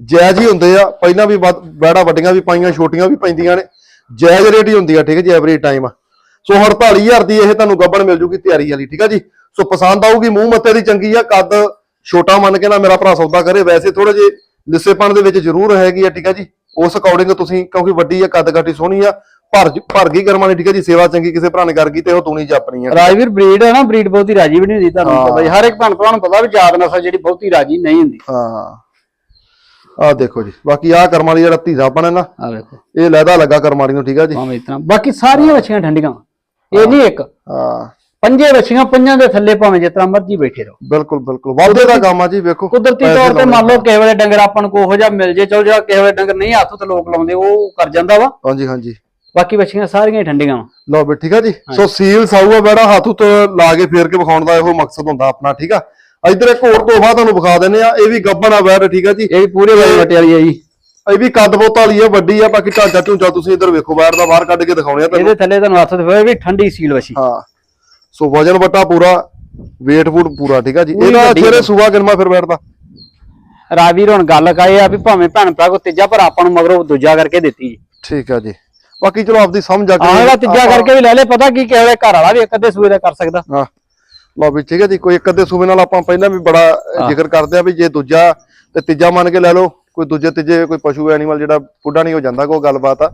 Speaker 1: ਜਾਇਜ਼ ਹੀ ਹੁੰਦੇ ਆ। ਪਹਿਲਾਂ ਵੀ ਬੈੜਾ ਵੱਡੀਆਂ ਵੀ ਪਾਈਆਂ ਛੋਟੀਆਂ ਵੀ ਪੈਂਦੀਆਂ ਨੇ। ਜਾਇਜ਼ ਰੇਟ ਹੀ ਹੁੰਦੀ ਆ ਠੀਕ ਹੈ ਜੀ ਐਵਰੇਜ ਟਾਈਮ ਸੋ 48000 ਦੀ ਇਹ ਤੁਹਾਨੂੰ ਗੱਬਣ ਮਿਲ ਜੂਗੀ ਤਿਆਰੀ ਵਾਲੀ ਠੀਕ ਆ ਜੀ। ਸੋ ਪਸੰਦ ਆਊਗੀ ਮੂੰਹ ਮੱਤੇ ਦੀ ਚੰਗੀ ਆ ਕੱਦ ਛੋਟਾ ਮੰਨ ਕੇ ਨਾ ਮੇਰਾ ਭਰਾ ਸੌਦਾ ਕਰੇ। ਵੈਸੇ ਥੋੜੇ ਜੇ ਲਿੱਸੇਪਣ ਦੇ ਵਿੱਚ ਜ਼ਰੂਰ ਹੈਗੀ ਆ ਠੀਕ ਆ ਜੀ। ਉਸ ਅਕੋਰਡਿੰਗ ਤੁਸੀਂ ਕਿਉਂਕਿ ਵੱਡੀ ਆ ਕੱਦ ਕਾਠੀ ਸੋਹਣੀ ਆ ਭਰ ਭਰ ਗਈ ਕਰਮਾਂ ਦੀ ਠੀਕ ਆ ਜੀ ਸੇਵਾ ਚੰਗੀ ਕਿਸੇ ਭਰਾ ਨੇ ਕਰ ਗਈ ਤੇ ਉਹ ਤੂਣੀ ਜਾਪਣੀ ਆ
Speaker 2: ਰਾਜਵੀਰ ਬਰੀਡ ਹੈ ਨਾ ਬਰੀਡ ਬਹੁਤੀ ਰਾਜੀ ਵੀ ਨਹੀਂ ਹੁੰਦੀ ਤੁਹਾਨੂੰ ਪਤਾ ਹੀ ਹਰ ਇੱਕ ਭੈਣ ਭਰਾ ਨੂੰ ਪਤਾ ਵੀ ਜਾਤ ਨਸਲ ਜਿਹੜੀ ਬਹੁਤੀ ਰਾਜੀ ਨਹੀਂ ਹੁੰਦੀ।
Speaker 1: ਹਾਂ। ਆ ਦੇਖੋ ਜੀ ਬਾਕੀ ਆ ਕਰਮਾਂ ਦੀ ਜਿਹੜਾ ਧੀਰਾ ਬਣੇ ਨਾ
Speaker 2: ਆ ਵੇਖੋ
Speaker 1: ਇਹ ਲੈਦਾ ਲੱਗਾ ਕਰਮਾਂ ਨੂੰ ਠੀਕ ਆ ਜੀ।
Speaker 2: ਭਾਵੇਂ ਇਤਨਾ ਬਾਕੀ ਸਾਰੀਆਂ ਵੱਛੀਆਂ ਠੰਡੀਆਂ। ਇਹ ਨਹੀਂ ਇੱਕ।
Speaker 1: ਹਾਂ।
Speaker 2: ਪੰਜੇ ਵੱਛੀਆਂ ਪੰਜਾਂ ਦੇ ਥੱਲੇ ਭਾਵੇਂ ਤਰ੍ਹਾਂ ਮਰਜ਼ੀ ਬੈਠੇ ਰਹੋ।
Speaker 1: ਬਿਲਕੁਲ ਬਿਲਕੁਲ। ਵਾਧੇ ਦਾ ਕੰਮ ਆ ਜੀ ਵੇਖੋ।
Speaker 2: ਕੁਦਰਤੀ ਤੌਰ ਤੇ। ਮੰਨ ਲਓ ਕਿਸੇ ਵੇਲੇ ਡੰਗਰ ਆਪਾਂ ਨੂੰ ਕੋਹੋ ਜਿਹਾ ਮਿਲ ਜੇ ਚਲੋ ਜਿਹੜਾ ਕਿਸੇ ਵੇਲੇ ਡੰਗਰ ਨਹੀਂ ਹੱਥ ਤੇ ਲੋਕ ਲਾਉਂਦੇ ਉਹ ਕਰ ਜਾਂਦਾ ਵਾ।
Speaker 1: ਹਾਂਜੀ ਹਾਂਜੀ।
Speaker 2: ਬਾਕੀ ਵੱਛੀਆਂ ਸਾਰੀਆਂ ਠੰਡੀਆਂ ਵਾ।
Speaker 1: ਲਓ ਵੀ ਠੀਕ ਆ ਜੀ? ਸੋ ਸੀਲ ਸਾਊਆ ਬੈੜਾ ਹੱਥ ਉੱਤੇ ਲਾ ਕੇ ਫੇਰ ਕੇ ਵਿਖਾਉਣ ਦਾ ਇਹੋ ਮਕਸਦ ਹੁੰਦਾ ਆਪਣਾ ਠੀਕ ਆ? ਇੱਧਰ ਇੱਕ ਹੋਰ ਤੋਹਫਾ ਤੁਹਾਨੂੰ ਵਿਖਾ ਦਿੰਨੇ ਆ ਇਹ ਵੀ ਗੱਬਣ ਆ ਬੈੜ ਠੀਕ ਆ ਜੀ?
Speaker 2: ਇਹ ਵੀ ਪੂਰੇ ਵਟੇ ਵਾਲੀ ਆ ਜੀ।
Speaker 1: ਇਹ ਵੀ ਕੱਦ ਬੋਤ ਵਾਲੀ ਆ ਵੱਡੀ ਆ ਬਾਕੀ ਢਾਂਚਾ ਢੂੰਚਾ ਤੁਸੀਂ ਇੱਧਰ ਵੇਖੋ ਬੈੜ ਦਾ ਬਾਹਰ ਕੱਢ ਕੇ ਦਿਖਾਉਣੇ ਆ ਤੁਹਾਨੂੰ।
Speaker 2: ਇਹਦੇ ਥੱਲੇ ਤੁਹਾਨੂੰ ਹੱਥ ਤੇ ਵੀ ਠੰਡੀ ਸੀਲ ਵੱਛੀ।
Speaker 1: ਹਾਂ। ਸੋ ਵਜਨ ਵਟਾ ਪੂਰਾ weight ਫੂਡ ਪੂਰਾ ਠੀਕ ਆ ਜੀ?
Speaker 2: ਪੂਰੀ
Speaker 1: ਇਹਦਾ
Speaker 2: ਵੱਡੀ
Speaker 1: ਜਿਹੜੇ
Speaker 2: ਆ।
Speaker 1: ਸੂਆ ਕਿਨਮਾ ਫਿਰ ਬੈਠਦਾ।
Speaker 2: ਰਾਵੀਰ ਹੁਣ ਗੱਲ ਕਾਏ ਆ ਵੀ ਭਾਵੇਂ ਭੈਣ ਭਰਾ ਕੋ ਤੀਜਾ ਪਰ ਆਪਾਂ ਨੂੰ ਮਗਰੋਂ ਦੂਜਾ ਕਰਕੇ ਦਿੱਤੀ ਜੀ।
Speaker 1: ਠੀਕ ਆ ਜੀ। ਬਾਕੀ ਚਲੋ ਆਪਦੀ ਸਮਝ ਆ ਕੇ
Speaker 2: ਆਹ ਇਹਦਾ ਤੀਜਾ ਕਰਕੇ ਵੀ ਲੈ ਲੈ ਪਤਾ ਕੀ ਵੇਲੇ ਘਰ ਵਾਲਾ ਵੀ ਇੱਕ ਅੱਧੇ ਸੂਏ ਦਾ ਕਰ ਸਕਦਾ।
Speaker 1: ਹਾਂ। ਲਓ ਵੀ ਠੀਕ ਹੈ ਜੀ ਕੋਈ ਇੱਕ ਅੱਧੇ ਸੂਬੇ ਨਾਲ ਆਪਾਂ ਪਹਿਲਾਂ ਵੀ ਬੜਾ ਅ, ਜ਼ਿਕਰ ਕਰਦੇ ਆ ਵੀ ਜੇ ਦੂਜਾ ਤੇ ਤੀਜਾ ਮੰਨ ਕੇ ਲੈ ਲਓ ਕੋਈ ਦੂਜੇ ਤੀਜੇ ਕੋਈ ਪਸ਼ੂ ਐਨੀਮਲ ਜਿਹੜਾ ਬੁੱਢਾ ਨਹੀਂ ਹੋ ਜਾਂਦਾ ਕੋਈ ਗੱਲਬਾਤ ਆ।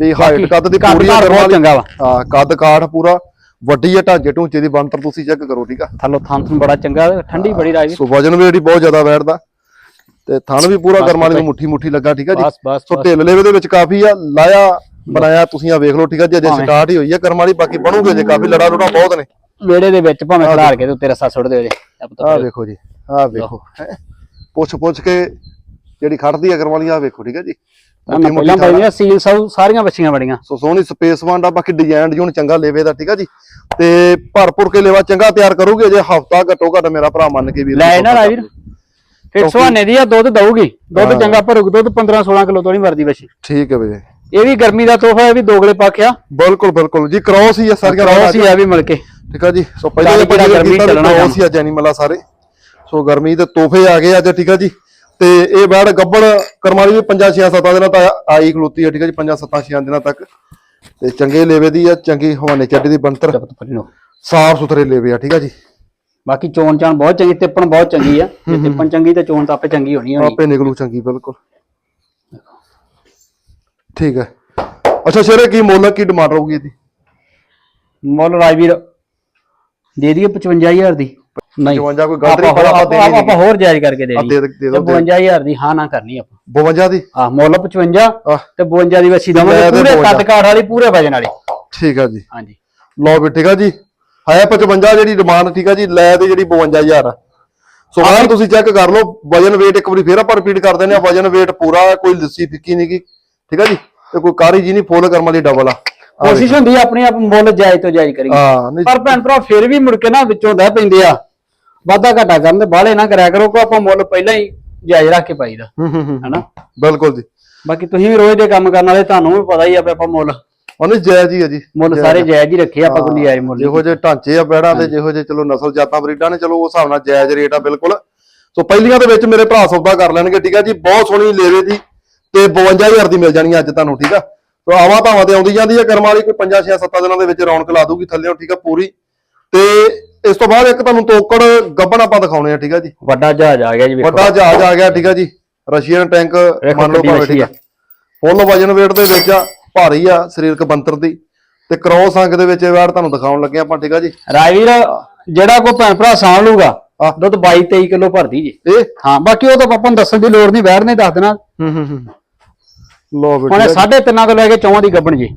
Speaker 1: ਵੀ ਹਾਈਟ ਕੱਦ ਦੀ
Speaker 2: ਕੱਦ
Speaker 1: ਪੂਰੀ
Speaker 2: ਕਾਠ ਬਹੁਤ ਚੰਗਾ ਵਾ।
Speaker 1: ਹਾਂ ਕੱਦ ਕਾਠ ਪੂਰਾ ਵੱਡੀ ਹੈ ਢਾਂਚੇ ਢੂੰਚੇ ਦੀ ਬਣਤਰ ਤੁਸੀਂ ਚੈੱਕ ਕਰੋ ਠੀਕ ਆ?
Speaker 2: ਥੱਲੋਂ ਥਾਂ ਥੂੰ ਬੜਾ ਚੰਗਾ ਠੰਡੀ ਬੜੀ ਰਾਜੀ
Speaker 1: ਸੋ ਵਜਨ ਵੀ ਜਿਹੜੀ ਬਹੁਤ ਜ਼ਿਆਦਾ ਬੈਠਦਾ ਤੇ ਥਣ ਵੀ ਪੂਰਾ ਕਰਮ ਨੂੰ ਮੁੱਠੀ ਮੁੱਠੀ ਲੱਗਾ ਠੀਕ ਆ ਜੀ? ਸੋ ਢਿੱਲ ਲੇਵੇ ਦੇ ਵਿੱਚ ਕਾਫੀ ਆ ਲਾਇਆ ਬਣਾਇਆ ਤੁਸੀਂ ਆ ਵੇਖ ਲਓ ਠੀਕ ਆ ਜੀ ਅਜੇ। ਸਟਾਰਟ ਹੀ ਹੋਈ ਆ ਕਰਮ ਵਾਲੀ ਬਾਕੀ ਬਣੂਗੇ ਜੇ ਕਾਫੀ ਲੜਾ ਲੁੜਾ ਬਹੁਤ ਨੇ।
Speaker 2: ਵਿਹੜੇ ਦੇ ਵਿੱਚ ਭਾਵੇਂ ਖੜਾਰ ਕੇ ਤੇ ਉੱਤੇ ਰੱਸਾ ਸੁੱਟ ਦਿਓ ਜੇ
Speaker 1: ਆਹ ਵੇਖੋ ਜੀ ਆਹ ਵੇਖੋ। ਪੁੱਛ ਪੁੱਛ ਕੇ ਜਿਹੜੀ ਖੜਦੀ ਆ ਕਰਮ ਵਾਲੀ ਆਹ ਵੇਖੋ ਠੀਕ ਹੈ ਜੀ।
Speaker 2: ਪਹਿਲਾਂ
Speaker 1: ਮੋਟੀ
Speaker 2: ਪਾਈਆਂ ਸੀਲ ਸਭ ਸਾਰੀਆਂ ਵੱਛੀਆਂ ਬੜੀਆਂ
Speaker 1: ਸੋ ਸੋਹਣੀ ਸਪੇਸ ਵੰਡ ਆ ਬਾਕੀ ਡਿਜ਼ਾਈਨ ਜੂਨ ਚੰਗਾ ਲੇਵੇ ਦਾ ਠੀਕ ਆ ਜੀ। ਤੇ ਭਰਪੂਰ ਕੇ ਲੇਵਾ ਚੰਗਾ ਤਿਆਰ ਕਰੋਗੇ ਜੇ ਹਫਤਾ ਘੱਟੋ ਘੱਟ ਮੇਰਾ ਭਰਾ ਮੰਨ ਕੇ ਵੀਰ
Speaker 2: ਲੈ
Speaker 1: ਜੀ
Speaker 2: ਨਾ ਰਾਜਵੀਰ। ਫਿਰ ਸੁਹਾਨੇ ਦੀ ਆ ਦੁੱਧ ਦਊਗੀ। ਦੁੱਧ ਚੰਗਾ ਭਰੂਗੀ ਦੁੱਧ 15 16 ਕਿਲੋ ਤੋਂ ਨਹੀਂ ਮਰਦੀ ਵੱਛੀ।
Speaker 1: ਠੀਕ ਹੈ ਵੀਰੇ
Speaker 2: ਇਹ ਵੀ ਗਰਮੀ ਦਾ ਤੋਹਫਾ ਹੈ ਵੀ ਦੋਗਲੇ ਪਾਖਿਆ
Speaker 1: ਬਿਲਕੁਲ ਬਿਲਕੁਲ ਜੀ ਕ੍ਰੋਸ ਹੀ ਆ ਸਾਰੀਆਂ
Speaker 2: ਕ੍ਰੋਸ ਹੀ ਆ ਵੀ ਮਿਲ ਕੇ।
Speaker 1: ਠੀਕ ਆ ਜੀ ਸੋ ਪਹਿਲਾਂ ਦੇ
Speaker 2: ਜਿਹੜਾ
Speaker 1: ਗਰਮੀ
Speaker 2: ਚੱਲਣਾ
Speaker 1: ਕ੍ਰੋਸ ਹੀ ਆ ਐਨੀਮਲ ਆ ਸਾਰੇ। ਸੋ ਗਰਮੀ ਦੇ ਤੋਹਫੇ ਆ ਗਏ ਅੱਜ ਠੀਕ ਆ ਜੀ। ਤੇ ਇਹ ਬੈੜ ਗੱਬੜ ਕਰਮਾਲੀ ਵੀ 5 6 7 ਦਿਨਾਂ ਤੱਕ ਆਈ ਖਲੋਤੀ ਆ ਠੀਕ ਆ ਜੀ 5 7 6 ਦਿਨਾਂ ਤੱਕ। ਤੇ ਚੰਗੇ ਲੇਵੇ ਦੀ ਆ ਚੰਗੀ ਹਵਾਨੇ ਚੱਡੀ ਦੀ ਬਣਤਰ। ਸਾਫ਼ ਸੁਥਰੇ ਲੇਵੇ ਆ ਠੀਕ ਆ ਜੀ।
Speaker 2: ਬਾਕੀ ਚੋਣ ਚਾਣ ਬਹੁਤ ਚੰਗੀ ਤਿੱਪਣ ਬਹੁਤ ਚੰਗੀ ਆ। ਜੇ ਤਿੱਪਣ ਚੰਗੀ ਤੇ ਚੋਣ ਤਾਂ ਆਪੇ ਚੰਗੀ ਹੋਣੀ ਹੋਣੀ।
Speaker 1: ਆਪੇ ਨਿਕਲੂ ਚੰਗੀ ਬਿਲਕੁਲ। ਠੀਕ ਹੈ। ਅੱਛਾ ਸ਼ੇਰੇ ਕੀ ਮੁੱਲ ਕੀ ਡਿਮਾਂਡ ਰਹੂਗੀ ਇਹਦੀ?
Speaker 2: ਮੁੱਲ ਰਾਜਵੀਰ ਦੇ ਦਈਏ 55000 ਦੀ। ਨਹੀਂ।
Speaker 1: 55 ਕੋਈ ਗਲਤ ਨਹੀਂ
Speaker 2: ਆਪਾਂ
Speaker 1: ਪਰ ਆਪਾਂ
Speaker 2: ਆਪਾਂ
Speaker 1: ਦੇਣੀ
Speaker 2: ਆਪਾਂ ਹੋਰ ਜਾਇਜ਼ ਕਰਕੇ ਦੇ
Speaker 1: ਆ ਦੇ
Speaker 2: ਦਈਏ
Speaker 1: ਦੇ- ਦੇ ਦਿਓ
Speaker 2: 52000 ਦੀ ਹਾਂ ਨਾ ਕਰਨੀ ਆਪਾਂ।
Speaker 1: 52 ਦੀ?
Speaker 2: ਆ ਮੁੱਲ 55
Speaker 1: ਆਹ।
Speaker 2: ਤੇ 52 ਦੀ ਵੱਛੀ ਦਵਾਂਗੇ
Speaker 1: ਲੈ ਤੇ
Speaker 2: ਪੂਰੇ
Speaker 1: 52
Speaker 2: ਕੱਦ ਕਾਠ ਵਾਲੀ ਪੂਰੇ ਵਜਨ ਵਾਲੀ।
Speaker 1: ਠੀਕ ਆ ਜੀ।
Speaker 2: ਹਾਂਜੀ।
Speaker 1: ਲਓ ਵੀ ਠੀਕ ਆ ਜੀ। ਹੈ 55 ਜਿਹੜੀ ਡਿਮਾਂਡ ਠੀਕ ਆ ਜੀ ਲੈ ਤੇ ਜਿਹੜੀ 52000 ਆ ਸੋ ਬਾਹਰ ਤੁਸੀਂ ਚੈੱਕ ਕਰ ਲਓ ਵਜਨ weight ਇੱਕ ਵਾਰੀ ਫੇਰ ਆਪਾਂ ਰਿਪੀਟ ਕਰ ਦਿੰਦੇ ਆ ਵਜਨ weight ਪੂਰਾ ਹੈ, ਕੋਈ ਲੱਸੀ ਫਿੱਕੀ ਠੀਕ ਆ ਜੀ? ਤੇ ਕੋਈ ਕਾਰੀ ਜੀ ਨਹੀਂ ਫੁੱਲ ਕਰਮ ਵਾਲੀ ਡਬਲ ਆ।
Speaker 2: ਕੋਸ਼ਿਸ਼ ਹੁੰਦੀ ਆ ਆਪਣੀ ਆਪ ਮੁੱਲ ਜਾਇਜ਼ ਤੋਂ ਜਾਇਜ਼ ਕਰੀਏ।
Speaker 1: ਹਾਂ ਨਹੀਂ।
Speaker 2: ਪਰ ਭੈਣ ਭਰਾ ਫਿਰ ਵੀ ਮੁੜ ਕੇ ਨਾ ਵਿੱਚੋਂ ਦਹਿ ਪੈਂਦੇ ਆ। ਵਾਧਾ ਘਾਟਾ ਕਰਨ ਦੇ ਬਾਹਲੇ ਨਾ ਕਰਿਆ ਕਰੋ ਕੋ ਆਪਾਂ ਮੁੱਲ ਪਹਿਲਾਂ ਹੀ ਜਾਇਜ਼ ਰੱਖ ਕੇ ਪਾਈਦਾ
Speaker 1: ਹੂੰ ਹੂੰ ਹੂੰ
Speaker 2: ਹਨਾ?
Speaker 1: ਬਿਲਕੁਲ ਜੀ।
Speaker 2: ਬਾਕੀ ਤੁਸੀਂ ਵੀ ਰੋਜ਼ ਦੇ ਕੰਮ ਕਰਨ ਵਾਲੇ ਤੁਹਾਨੂੰ ਵੀ ਪਤਾ ਹੀ ਆ ਵੀ ਆਪਾਂ ਮੁੱਲ
Speaker 1: ਉਹਨੇ ਜਾਇਜ਼ ਹੀ ਆ ਜੀ।
Speaker 2: ਮੁੱਲ ਸਾਰੇ ਜਾਇਜ਼ ਹੀ ਰੱਖੇ ਆਪਾਂ ਕੋਈ ਜਾਇਜ਼ ਮੁੱਲ
Speaker 1: ਜਿਹੋ ਜਿਹੇ ਢਾਂਚੇ ਆ ਬੈੜਾਂ ਦੇ ਜਿਹੋ ਜਿਹੇ ਚਲੋ ਨਸਲ ਜਾਤਾਂ ਬਰੀਡਾਂ ਨੇ ਚਲੋ ਉਸ ਹਿਸਾਬ ਨਾਲ ਜਾਇਜ਼ ਰੇਟ ਆ ਬਿਲਕੁਲ। ਸੋ ਪਹਿਲੀਆਂ ਦੇ ਵਿੱਚ ਮੇਰੇ ਭਰਾ ਸੌਦਾ ਕਰ ਲੈਣਗੇ ਠੀਕ ਆ ਜੀ। ਬਹੁਤ ਸੋਹਣੀ ਲੇਵੇ ਦੀ ਤੇ 52000 ਦੀ ਮਿਲ ਜਾਣੀ ਅੱਜ ਤੁਹਾਨੂੰ ਠੀਕ ਆ। ਸੋ ਆਵਾਂ ਧਾਵਾਂ ਤੇ ਆਉਂਦੀ ਜਾਂਦੀ ਆ ਕਰਮ ਵਾਲੀ ਕੋਈ 5 6 7 ਦਿਨਾਂ ਦੇ ਵਿੱਚ ਰੌਣਕ ਲਾ ਦੂਗੀ ਥੱਲੇੋਂ ਠੀਕ ਆ ਪੂਰੀ। ਤੇ ਇਸ ਤੋਂ ਬਾਅਦ ਇੱਕ ਤੁਹਾਨੂੰ ਤੋਕੜ ਗੱਬਣ ਆਪਾਂ ਦਿਖਾਉਣੇ ਆ ਠੀਕ ਆ ਜੀ।
Speaker 2: ਵੱਡਾ ਜਹਾਜ਼ ਆ ਗਿਆ ਜੀ ਵੇਖੋ।
Speaker 1: ਵੱਡਾ ਜਹਾਜ਼ ਆ ਗਿਆ ਠੀਕ ਆ ਜੀ। ਰਸ਼ੀਅਨ ਟੈਂਕ ਮੰਨ ਲਓ ਭਾਵੇਂ ਠੀਕ ਆ। ਫੁੱਲ ਵਜਨ weight ਦੇ ਵਿੱਚ ਆ ਭਾਰੀ ਆ ਸਰੀਰਕ ਬੰਤਰ ਦੀ। ਤੇ ਕ੍ਰੋਸ ਅੰਗ ਦੇ ਵਿੱਚ ਇਹ ਵੈੜ ਤੁਹਾਨੂੰ ਦਿਖਾਉਣ ਲੱਗੇ ਆਪਾਂ ਠੀਕ ਆ ਜੀ।
Speaker 2: ਰਾਜਵੀਰ ਜਿਹੜਾ ਕੋ ਭੈਣ ਭਰਾ ਸਾਂਭ ਲੂਗਾ। ਦੁੱਧ 22 23 ਕਿਲੋ ਭਰਦੀ ਜੀ।
Speaker 1: ਇਹ?
Speaker 2: ਹਾਂ ਬਾਕੀ ਉਹ ਤਾਂ ਆਪਾਂ ਨੂੰ ਦੱਸਣ ਦੀ ਲੋੜ ਨਹੀਂ ਬੈਠ ਨੇ ਦੱਸ ਦੇਣਾ।
Speaker 1: ਹੂੰ ਹੂੰ ਹੂੰ। ਲੋ
Speaker 2: ਹੁਣ
Speaker 1: ਬੇਟਾ
Speaker 2: ਸਾਢੇ ਤਿੰਨਾਂ ਤੋਂ ਲੈ ਕੇ ਚੌਂ ਦੀ ਗੱਬਣ ਜੀ।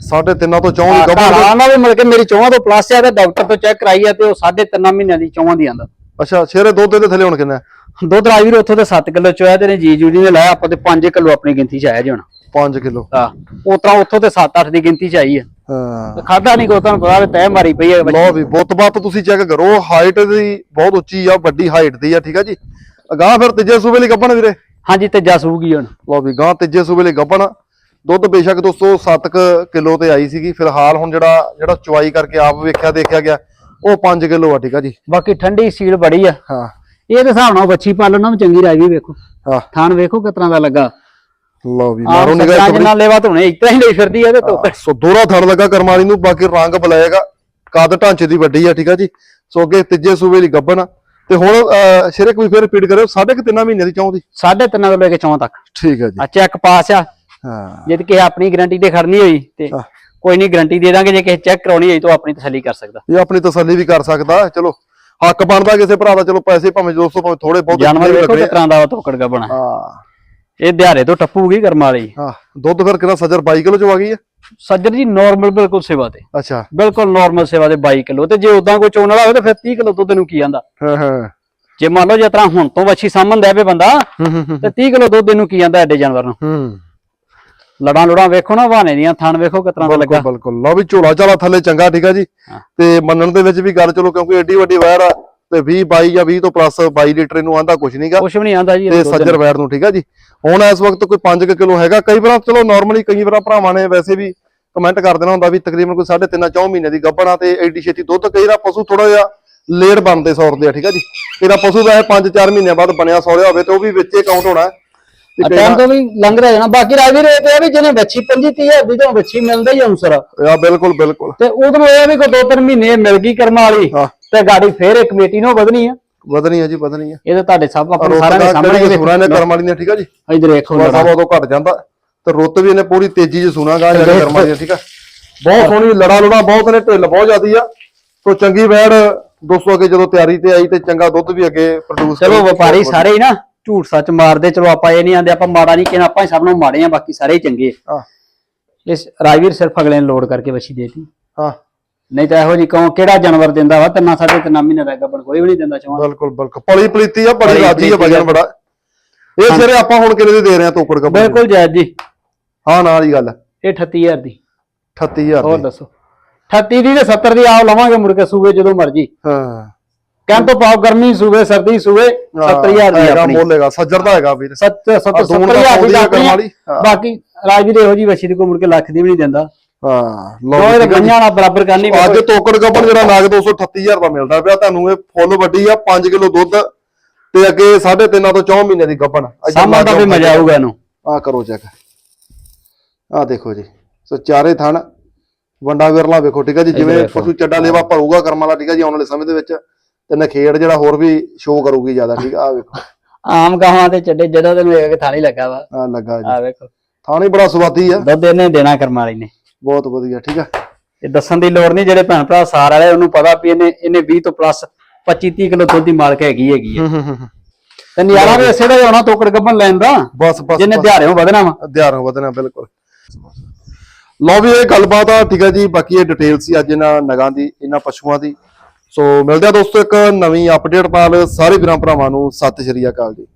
Speaker 1: ਸਾਢੇ ਤਿੰਨਾਂ ਤੋਂ ਚੌਂ ਦੀ
Speaker 2: ਘਰ
Speaker 1: ਗੱਭਣ
Speaker 2: ਵਾਲਾ ਵੀ ਮਿਲ ਕੇ ਮੇਰੀ ਚੌਂ ਤੋਂ ਪਲੱਸ ਆ ਤੇ ਡਾਕਟਰ ਤੋਂ ਚੈੱਕ ਕਰਾਈ ਆ ਤੇ ਉਹ ਸਾਢੇ ਤਿੰਨਾਂ ਮਹੀਨਿਆਂ ਦੀ ਚੌਂ ਦੀ ਆਂਦਾ।
Speaker 1: ਅੱਛਾ ਸ਼ੇਰੇ ਦੁੱਧ ਦੇ ਥੱਲੇ ਹੁਣ ਕਿੰਨਾ?
Speaker 2: ਦੁੱਧ ਰਾਜਵੀਰ ਉੱਥੋਂ ਤੇ 7 ਕਿਲੋ ਚੋਇਆ ਤੇ ਨੇ ਜੀ ਜੂ ਜੀ ਨੇ ਲਾਇਆ ਆਪਾਂ ਤੇ 5 ਕਿਲੋ ਆਪਣੀ ਗਿਣਤੀ ਚ ਆਇਆ ਜੀ ਹੁਣ।
Speaker 1: 5 ਕਿਲੋ।
Speaker 2: ਹਾਂ ਉਤਰਾ ਉੱਥੋਂ ਤੇ 7-8 ਦੀ ਗਿਣਤੀ ਚ ਆਈ ਆ।
Speaker 1: ਹਾਂ।
Speaker 2: ਖਾਦਾ ਨਹੀਂ ਕੋ ਤੁਹਾਨੂੰ ਪਤਾ ਵੀ ਤੈ ਮਾਰੀ ਪਈ ਹੈ
Speaker 1: ਲੋ ਵੀ ਬੁੱਤ ਬੱਤ ਤੁਸੀਂ ਚੈੱਕ ਕਰੋ ਹਾਈਟ ਦੀ ਬਹੁਤ ਉੱਚੀ ਆ ਵੱਡੀ ਹਾਈਟ ਦੀ ਆ ਠੀਕ ਆ ਜੀ? ਅਗਾਹ ਫਿਰ ਤੀਜੇ ਸੂਬੇ ਲਈ ਗੱਭਣ ਵੀਰੇ?
Speaker 2: ਹਾਂਜੀ ਤੇ ਜਸੂਗੀ ਹੁਣ।
Speaker 1: ਲੋ ਵੀ ਗਾਂ ਤੀਜੇ ਸੂਬੇ ਲਈ ਗੱਭਣ ਦੁੱਧ ਬੇਸ਼ੱਕ ਦੋਸਤੋ 7 ਕਿਲੋ ਤੇ ਆਈ ਸੀਗੀ ਫਿਲਹਾਲ ਹੁਣ ਜਿਹੜਾ ਜਿਹੜਾ ਚੁਆਈ ਕਰਕੇ ਆਪ ਵੇਖਿਆ ਦੇਖਿਆ ਗਿਆ ਉਹ 5 ਕਿਲੋ ਆ ਠੀਕ ਆ ਜੀ।
Speaker 2: ਬਾਕੀ ਠੰਡੀ ਸੀਲ ਬੜੀ ਆ।
Speaker 1: ਹਾਂ।
Speaker 2: ਇਹ ਦੇ ਹਿਸਾਬ ਨਾਲ ਬੱਚੀ ਪਾਲਣਾ ਵੀ ਚੰਗੀ ਰਾਜੀ ਵੇਖੋ।
Speaker 1: ਹਾਂ।
Speaker 2: ਥਾਨ ਵੇਖੋ ਤਰ੍ਹਾਂ ਦਾ ਲੱਗਾ।
Speaker 1: ਲੋ ਵੀ ਮਾਰੋ ਨਿਗਾਹ ਇੱਕ
Speaker 2: ਜਿੰਨਾ ਲੈਵਾ ਧੋਣੇ ਇਤਰਾ ਹੀ ਲਈ ਫਿਰਦੀ ਆ ਤੇ ਧੁੱਪ
Speaker 1: ਸੋ ਦੋਹਰਾ ਥਣ ਲੱਗਾ ਕਰਮਾਲੀ ਨੂੰ ਬਾਕੀ ਰੰਗ ਬਲੇਗਾ ਕੱਦ ਢਾਂਚੇ ਦੀ ਵੱਡੀ ਆ ਠੀਕ ਆ ਜੀ। ਸੋ ਅੱਗੇ ਤੀਜੇ ਸੂਬੇ ਲਈ ਗੱਬਨ ਆ। ਤੇ ਹੁਣ ਅਹ, ਸ਼ੇਰਕ ਵੀ ਫਿਰ ਰਿਪੀਟ ਕਰਿਓ ਸਾਢੇ ਕਿ ਤਿੰਨਾਂ ਮਹੀਨੇ ਦੀ ਚਾਹੁੰਦੀ
Speaker 2: ਸਾਢੇ ਤਿੰਨਾਂ ਤੋਂ ਲੈ ਕੇ ਚੌਂ ਤੱਕ।
Speaker 1: ਠੀਕ ਆ ਜੀ।
Speaker 2: ਆ ਚੈੱਕ ਪਾਸ ਆ।
Speaker 1: ਹਾਂ।
Speaker 2: ਜੇ ਕਿ ਆਪਣੀ ਗਾਰੰਟੀ ਤੇ ਖੜਨੀ ਹੋਈ ਤੇ
Speaker 1: ਹਾਂ।
Speaker 2: ਕੋਈ ਨਹੀਂ ਗਾਰੰਟੀ ਦੇ ਦਾਂਗੇ ਜੇ ਕਿਸੇ ਚੈੱਕ ਕਰਾਉਣੀ ਹੋਈ ਤਾਂ ਉਹ ਆਪਣੀ ਤਸੱਲੀ ਕਰ ਸਕਦਾ।
Speaker 1: ਇਹ ਆਪਣੀ ਤਸੱਲੀ ਵੀ ਕਰ ਸਕਦਾ। ਚਲੋ ਹੱਕ ਬਣਦਾ ਕਿਸੇ ਭਰਾ ਦਾ ਚਲੋ ਪੈਸੇ ਭਾਵੇਂ 200 ਭਾਵੇਂ ਥੋੜੇ ਬਹੁਤ
Speaker 2: ਜਾਨਵਰ ਵੇਖੋ ਕਿਸ ਤਰ੍ਹਾਂ ਦਾ ਧੋਕੜ ਗੱਬਣਾ
Speaker 1: ਹਾਂ।
Speaker 2: ਇਹ ਦਿਹਾੜੇ ਤੋਂ ਟੱਪੂਗੀ ਕਰਮ ਵਾਲੀ।
Speaker 1: ਹਾਂ। ਦੁੱਧ ਫਿਰ ਕਿੰਨਾ ਸੱਜਰ 22 ਕਿਲੋ ਚ ਆ ਗਈ ਆ
Speaker 2: ਸੱਜਰ ਜੀ ਨਾਰਮਲ ਬਿਲਕੁਲ ਸੇਵਾ ਤੇ।
Speaker 1: ਅੱਛਾ।
Speaker 2: ਬਿਲਕੁਲ ਨਾਰਮਲ ਸੇਵਾ ਤੇ 22 ਕਿਲੋ। ਤੇ ਜੇ ਉਦਾਂ ਕੋਈ ਚੋਣ ਵਾਲਾ ਹੋਵੇ ਤਾਂ ਫਿਰ 30 ਕਿਲੋ ਦੁੱਧ ਨੂੰ ਕੀ ਆਂਦਾ?
Speaker 1: ਹਾਂ ਹਾਂ।
Speaker 2: ਜੇ ਮੰਨ ਲਓ ਜੇ ਤਰ੍ਹਾਂ ਹੁਣ ਤੋਂ ਵੱਛੀ ਸਾਂਭਣ ਦੇ ਪਏ ਬੰਦਾ
Speaker 1: ਹੂੰ ਹੂੰ ਹੂੰ
Speaker 2: ਤੇ 30 ਕਿਲੋ ਦੁੱਧ ਇਹਨੂੰ ਕੀ ਆਂਦਾ ਐਡੇ ਜਾਨਵਰ ਨੂੰ?
Speaker 1: ਹੂੰ।
Speaker 2: ਲੜਾਂ ਲੜਾਂ ਵੇਖੋ ਨਾ ਬਹਾਨੇ ਦੀਆਂ ਥਣ ਵੇਖੋ ਤਰ੍ਹਾਂ ਦਾ ਲੱਗਾ।
Speaker 1: ਬਿਲਕੁਲ ਬਿਲਕੁਲ। ਲਓ ਵੀ ਝੋਲਾ ਝਾਲਾ ਥੱਲੇ ਚੰਗਾ ਠੀਕ ਆ ਜੀ। ਤੇ ਮੰਨਣ ਦੇ ਵਿੱਚ ਵੀ ਗੱਲ ਚਲੋ ਕਿਉਂਕਿ ਐਡੀ ਵੱਡੀ ਵਾਇਰ ਆ ਤੇ 20 22 ਜਾਂ 20 ਤੋਂ ਪਲੱਸ 22 ਲੀਟਰ ਇਹਨੂੰ ਆਂਦਾ ਕੁਝ ਨਹੀਂਗਾ
Speaker 2: ਕੁਛ ਵੀ ਨਹੀਂ ਆਂਦਾ ਜੀ
Speaker 1: ਤੇ ਸੱਜਰ ਵੈਰ ਨੂੰ ਠੀਕ ਆ ਜੀ। ਹੁਣ ਇਸ ਵਕਤ ਕੋਈ 5 ਕਿਲੋ ਹੈਗਾ। ਕਈ ਵਾਰ ਚਲੋ ਨਾਰਮਲੀ ਕਈ ਵਾਰ ਭਰਾਵਾਂ ਨੇ ਵੈਸੇ ਵੀ ਕਮੈਂਟ ਕਰ ਦੇਣਾ ਹੁੰਦਾ ਵੀ ਤਕਰੀਬਨ ਕੋਈ 3.5 4 ਮਹੀਨੇ ਦੀ ਗੱਭਣ ਆ ਤੇ ਐਡੀ ਛੇਤੀ ਦੁੱਧ ਕਈ ਵਾਰ ਪਸ਼ੂ ਥੋੜਾ ਜਿਹਾ ਲੇਟ ਬਣਦੇ ਸੌਰਦੇ ਆ ਠੀਕ ਆ ਜੀ। ਇਹਦਾ ਪਸ਼ੂ ਵੈਸੇ 5-4 ਮਹੀਨਿਆਂ ਬਾਅਦ ਬਣਿਆ ਸੌਰਿਆ ਹੋਵੇ ਤੇ ਉਹ ਵੀ ਵਿੱਚੇ ਕਾਊਂਟ ਹੋਣਾ। ਤੇ
Speaker 2: ਟਾਈਮ
Speaker 1: ਵਾਰ-
Speaker 2: ਤੋਂ ਵੀ ਲੰਘ ਰਿਹਾ ਜਾਣਾ। ਬਾਕੀ ਰਾਜਵੀਰ ਇਹ ਤੇ ਆ ਵੀ ਜਿਹਨੇ ਵੱਛੀ 25 30 ਦੀ ਤੋਂ ਵੱਛੀ ਮਿਲਦਾ ਹੀ ਅਨਸਰ
Speaker 1: ਆ ਬਿਲਕੁਲ ਬਿਲਕੁਲ।
Speaker 2: ਤੇ ਉਦੋਂ ਇਹ ਆ ਵੀ ਕੋਈ 2-3 ਮਹੀਨੇ ਮਿਲ ਗਈ ਕਰਮ ਵਾਲੀ ਤੇ ਗਾੜੀ ਫੇਰ ਇੱਕ ਕਮੇਟੀ ਨੂੰ ਵਧਣੀ ਆ।
Speaker 1: ਵਧਣੀ ਆ ਜੀ ਵਧਣੀ ਆ।
Speaker 2: ਇਹ ਤਾਂ ਤੁਹਾਡੇ ਸਭ ਆਪਣੇ ਸਾਰਿਆਂ ਦੇ
Speaker 1: ਦਾ
Speaker 2: ਸਾਹਮਣੇ
Speaker 1: ਕਿਹੜੀ ਸੁਣਾ ਨੇ ਕਰਮ ਵਾਲੀ ਨੇ ਠੀਕ ਆ ਜੀ?
Speaker 2: ਇਧਰ
Speaker 1: ਥੋੜਾ
Speaker 2: ਲੜਾਂ।
Speaker 1: ਸਭ ਉਦੋਂ ਘਟ ਜਾਂਦਾ। ਤੇ ਰੁੱਤ ਵੀ ਇਹਨੇ ਪੂਰੀ ਤੇਜ਼ੀ 'ਚ ਸੁਣਾਗਾ ਜਾ ਕੇ ਕਰਮ ਵਾਲੀ ਠੀਕ ਆ? ਬਹੁਤ ਸੋਹਣੀ ਲੜਾ ਲੁੜਾ ਬਹੁਤ ਨੇ ਢਿੱਲ ਬਹੁਤ ਜ਼ਿਆਦੀ ਆ। ਸੋ ਚੰਗੀ ਵੈੜ ਦੋਸਤੋ ਅੱਗੇ ਜਦੋਂ ਤਿਆਰੀ ਤੇ ਆਈ ਤੇ ਚੰਗਾ ਦੁੱਧ ਵੀ ਅੱਗੇ ਪ੍ਰੋਡਿਊਸ
Speaker 2: ਚਲੋ ਵਪਾਰੀ ਸਾਰੇ ਹੀ ਨਾ। ਝੂਠ ਸੱਚ ਮਾਰਦੇ ਚਲੋ ਆਪਾਂ ਇਹ ਨਹੀਂ ਆਂਦੇ ਆਪਾਂ ਮਾੜਾ ਨਹੀਂ ਕਹਿਣਾ ਆਪਾਂ ਸਭ ਨੂੰ ਮਾੜੇ ਆ ਬਾਕੀ ਸਾਰੇ ਹੀ ਚੰਗੇ ਆ।
Speaker 1: ਹਾਂ।
Speaker 2: ਇਸ ਰਾਜਵੀਰ ਸਿਰਫ ਅਗਲੇ ਨੇ ਲੋਡ ਕਰਕੇ ਵੱਛੀ ਦੇਤੀ।
Speaker 1: ਹਾਂ।
Speaker 2: ਨਹੀਂ ਤਾਂ ਇਹੋ ਜੀ ਕਹੋ ਕਿਹੜਾ ਜਾਨਵਰ ਦਿੰਦਾ ਵਾ? ਤਿੰਨਾਂ ਸਾਢੇ ਤਿੰਨਾਂ ਮਹੀਨੇ ਦਾ ਗੱਬੜ ਕੋਈ ਵੀ ਨਹੀਂ ਦਿੰਦਾ ਚਾਹਾਂ
Speaker 1: ਬਿਲਕੁਲ ਬਿਲਕੁਲ। ਪਲੀ ਪਲੀਤੀ ਆ ਬੜੀ ਰਾਜੀ ਆ। ਵਜਨ ਬੜਾ। ਇਹ ਸਿਰੇ ਆਪਾਂ ਹੁਣ ਕਿੰਨੇ ਦੀ ਦੇ ਰਹੇ ਆ ਤੋਕੜ ਕੱਪੜੇ
Speaker 2: ਬਿਲਕੁਲ ਜਾਇਜ਼ ਜੀ।
Speaker 1: ਹਾਂ ਨਾਲ ਹੀ ਗੱਲ।
Speaker 2: ਇਹ 38000 ਦੀ।
Speaker 1: 38000
Speaker 2: ਹੋਰ ਦੱਸੋ। 38 ਦੀ ਤੇ 70 ਦੀ ਆਪ ਲਵਾਂਗੇ ਮੁੜ ਕੇ ਸੂਬੇ ਜਦੋਂ ਮਰਜ਼ੀ।
Speaker 1: ਹਾਂ।
Speaker 2: ਕਹਿਣ ਤੋਂ ਪਾਉ ਗਰਮੀ ਸੂਬੇ ਸਰਦੀ ਸੂਬੇ 70000 ਦੀ
Speaker 1: ਹੈਗਾ
Speaker 2: ਆਪਣੀ।
Speaker 1: ਮੁੱਲ ਹੈਗਾ ਸੱਜਰ ਦਾ ਹੈਗਾ ਵੀਰ।
Speaker 2: 70
Speaker 1: ਆਹ ਦੂਣ ਦਾ
Speaker 2: 70000
Speaker 1: ਪਾਉਂਦੀ
Speaker 2: ਦੀ ਆਪਣੀ। ਬਾਕੀ ਰਾਜਵੀਰ ਇਹੋ ਜੀ ਵੱਛੀ ਦੀ ਕੋਈ ਮੁੜ ਕੇ ਲੱਖ ਦੀ ਵੀ ਨਹੀਂ ਦਿੰਦਾ।
Speaker 1: ਹਾਂ
Speaker 2: ਉਹ ਇਹ ਗੰਜਾਂ ਨਾਲ ਬਰਾਬਰ ਕਰਨੀ
Speaker 1: ਅੱਜ ਤੋਕੜ ਕੱਪੜ ਜਿਹੜਾ ਲੱਗ 238000 ਦਾ ਮਿਲਦਾ ਪਿਆ ਤੁਹਾਨੂੰ ਇਹ ਫੁੱਲ ਵੱਡੀ ਆ 5 ਕਿਲੋ ਦੁੱਧ ਤੇ ਅੱਗੇ 3.5 ਤੋਂ 4 ਮਹੀਨੇ ਦੀ ਗੱਭਣ
Speaker 2: ਸਾਹਮਣ ਦਾ ਵੀ ਮਜ਼ਾ ਆਊਗਾ ਇਹਨੂੰ।
Speaker 1: ਆ ਕਰੋ ਚੈੱਕ ਆ ਦੇਖੋ ਜੀ। ਸੋ ਚਾਰੇ ਥਣ ਵੰਡਾ ਵਿਰਲਾ ਵੇਖੋ ਠੀਕ ਹੈ ਜੀ? ਜਿਵੇਂ। ਪਸ਼ੂ ਚੱਡਾ ਲੇਵਾ ਭਰੂਗਾ ਕਰਮ ਵਾਲਾ ਠੀਕ ਹੈ ਜੀ ਆਉਣ ਵਾਲੇ ਸਮੇਂ ਦੇ ਵਿੱਚ। ਤੇ ਨਖੇੜ ਜਿਹੜਾ ਹੋਰ ਵੀ ਸ਼ੋਅ ਕਰੂਗੀ ਜ਼ਿਆਦਾ ਠੀਕ ਆ? ਵੇਖੋ।
Speaker 2: ਆਮ ਗਾਵਾਂ ਤੇ ਚੱਡੇ ਜਦੋਂ ਤੈਨੂੰ ਵੇਖ ਕੇ ਥਾਲੀ ਲੱਗਾ ਵਾ।
Speaker 1: ਆ ਲੱਗਾ ਜੀ।
Speaker 2: ਆ ਵੇਖੋ।
Speaker 1: ਥਾਣੀ ਬੜਾ ਸਵਾਦੀ ਆ।
Speaker 2: ਦੁੱਧ ਇਹਨੇ ਦੇਣਾ ਕਰਮ ਵਾਲੀ ਨੇ।
Speaker 1: ਬਹੁਤ ਵਧੀਆ ਠੀਕ ਆ?
Speaker 2: ਇਹ ਦੱਸਣ ਦੀ ਲੋੜ ਨਹੀਂ ਜਿਹੜੇ ਭੈਣ ਭਰਾ ਸਾਰ ਵਾਲੇ ਉਹਨੂੰ ਪਤਾ ਵੀ ਇਹਨੇ ਇਹਨੇ 20 ਤੋਂ ਪਲੱਸ 25 30 ਕਿਲੋ ਦੁੱਧ ਦੀ ਮਾਲਕ ਹੈਗੀ ਹੈਗੀ ਹੈ ਤੇ ਨਿਆਰਾ ਵੀ ਇਸੇ ਦਾ ਆਉਣਾ ਤੋਕੜ ਗੱਬਨ ਲੈਣ ਦਾ।
Speaker 1: ਬਸ ਬਸ
Speaker 2: ਜਿਹਨੇ। ਦਿਹਾੜਿਓਂ ਵਧਣਾ ਵਾ।
Speaker 1: ਅਧਿਆਰੋਂ ਵਧਣਾ ਬਿਲਕੁਲ। ਲਓ ਵੀ ਇਹ ਗੱਲਬਾਤ ਆ ਠੀਕ ਹੈ ਜੀ। ਬਾਕੀ ਇਹ ਡਿਟੇਲ ਸੀ ਅੱਜ ਇਹਨਾਂ ਨਗਾਂ ਦੀ ਇਹਨਾਂ ਪਸ਼ੂਆਂ ਦੀ। ਸੋ ਮਿਲਦੇ ਆ ਦੋਸਤੋ ਇੱਕ ਨਵੀਂ ਅਪਡੇਟ ਨਾਲ। ਸਾਰੇ ਵੀਰਾਂ ਭਰਾਵਾਂ ਨੂੰ ਸਤਿ ਸ਼੍ਰੀ ਅਕਾਲ ਜੀ।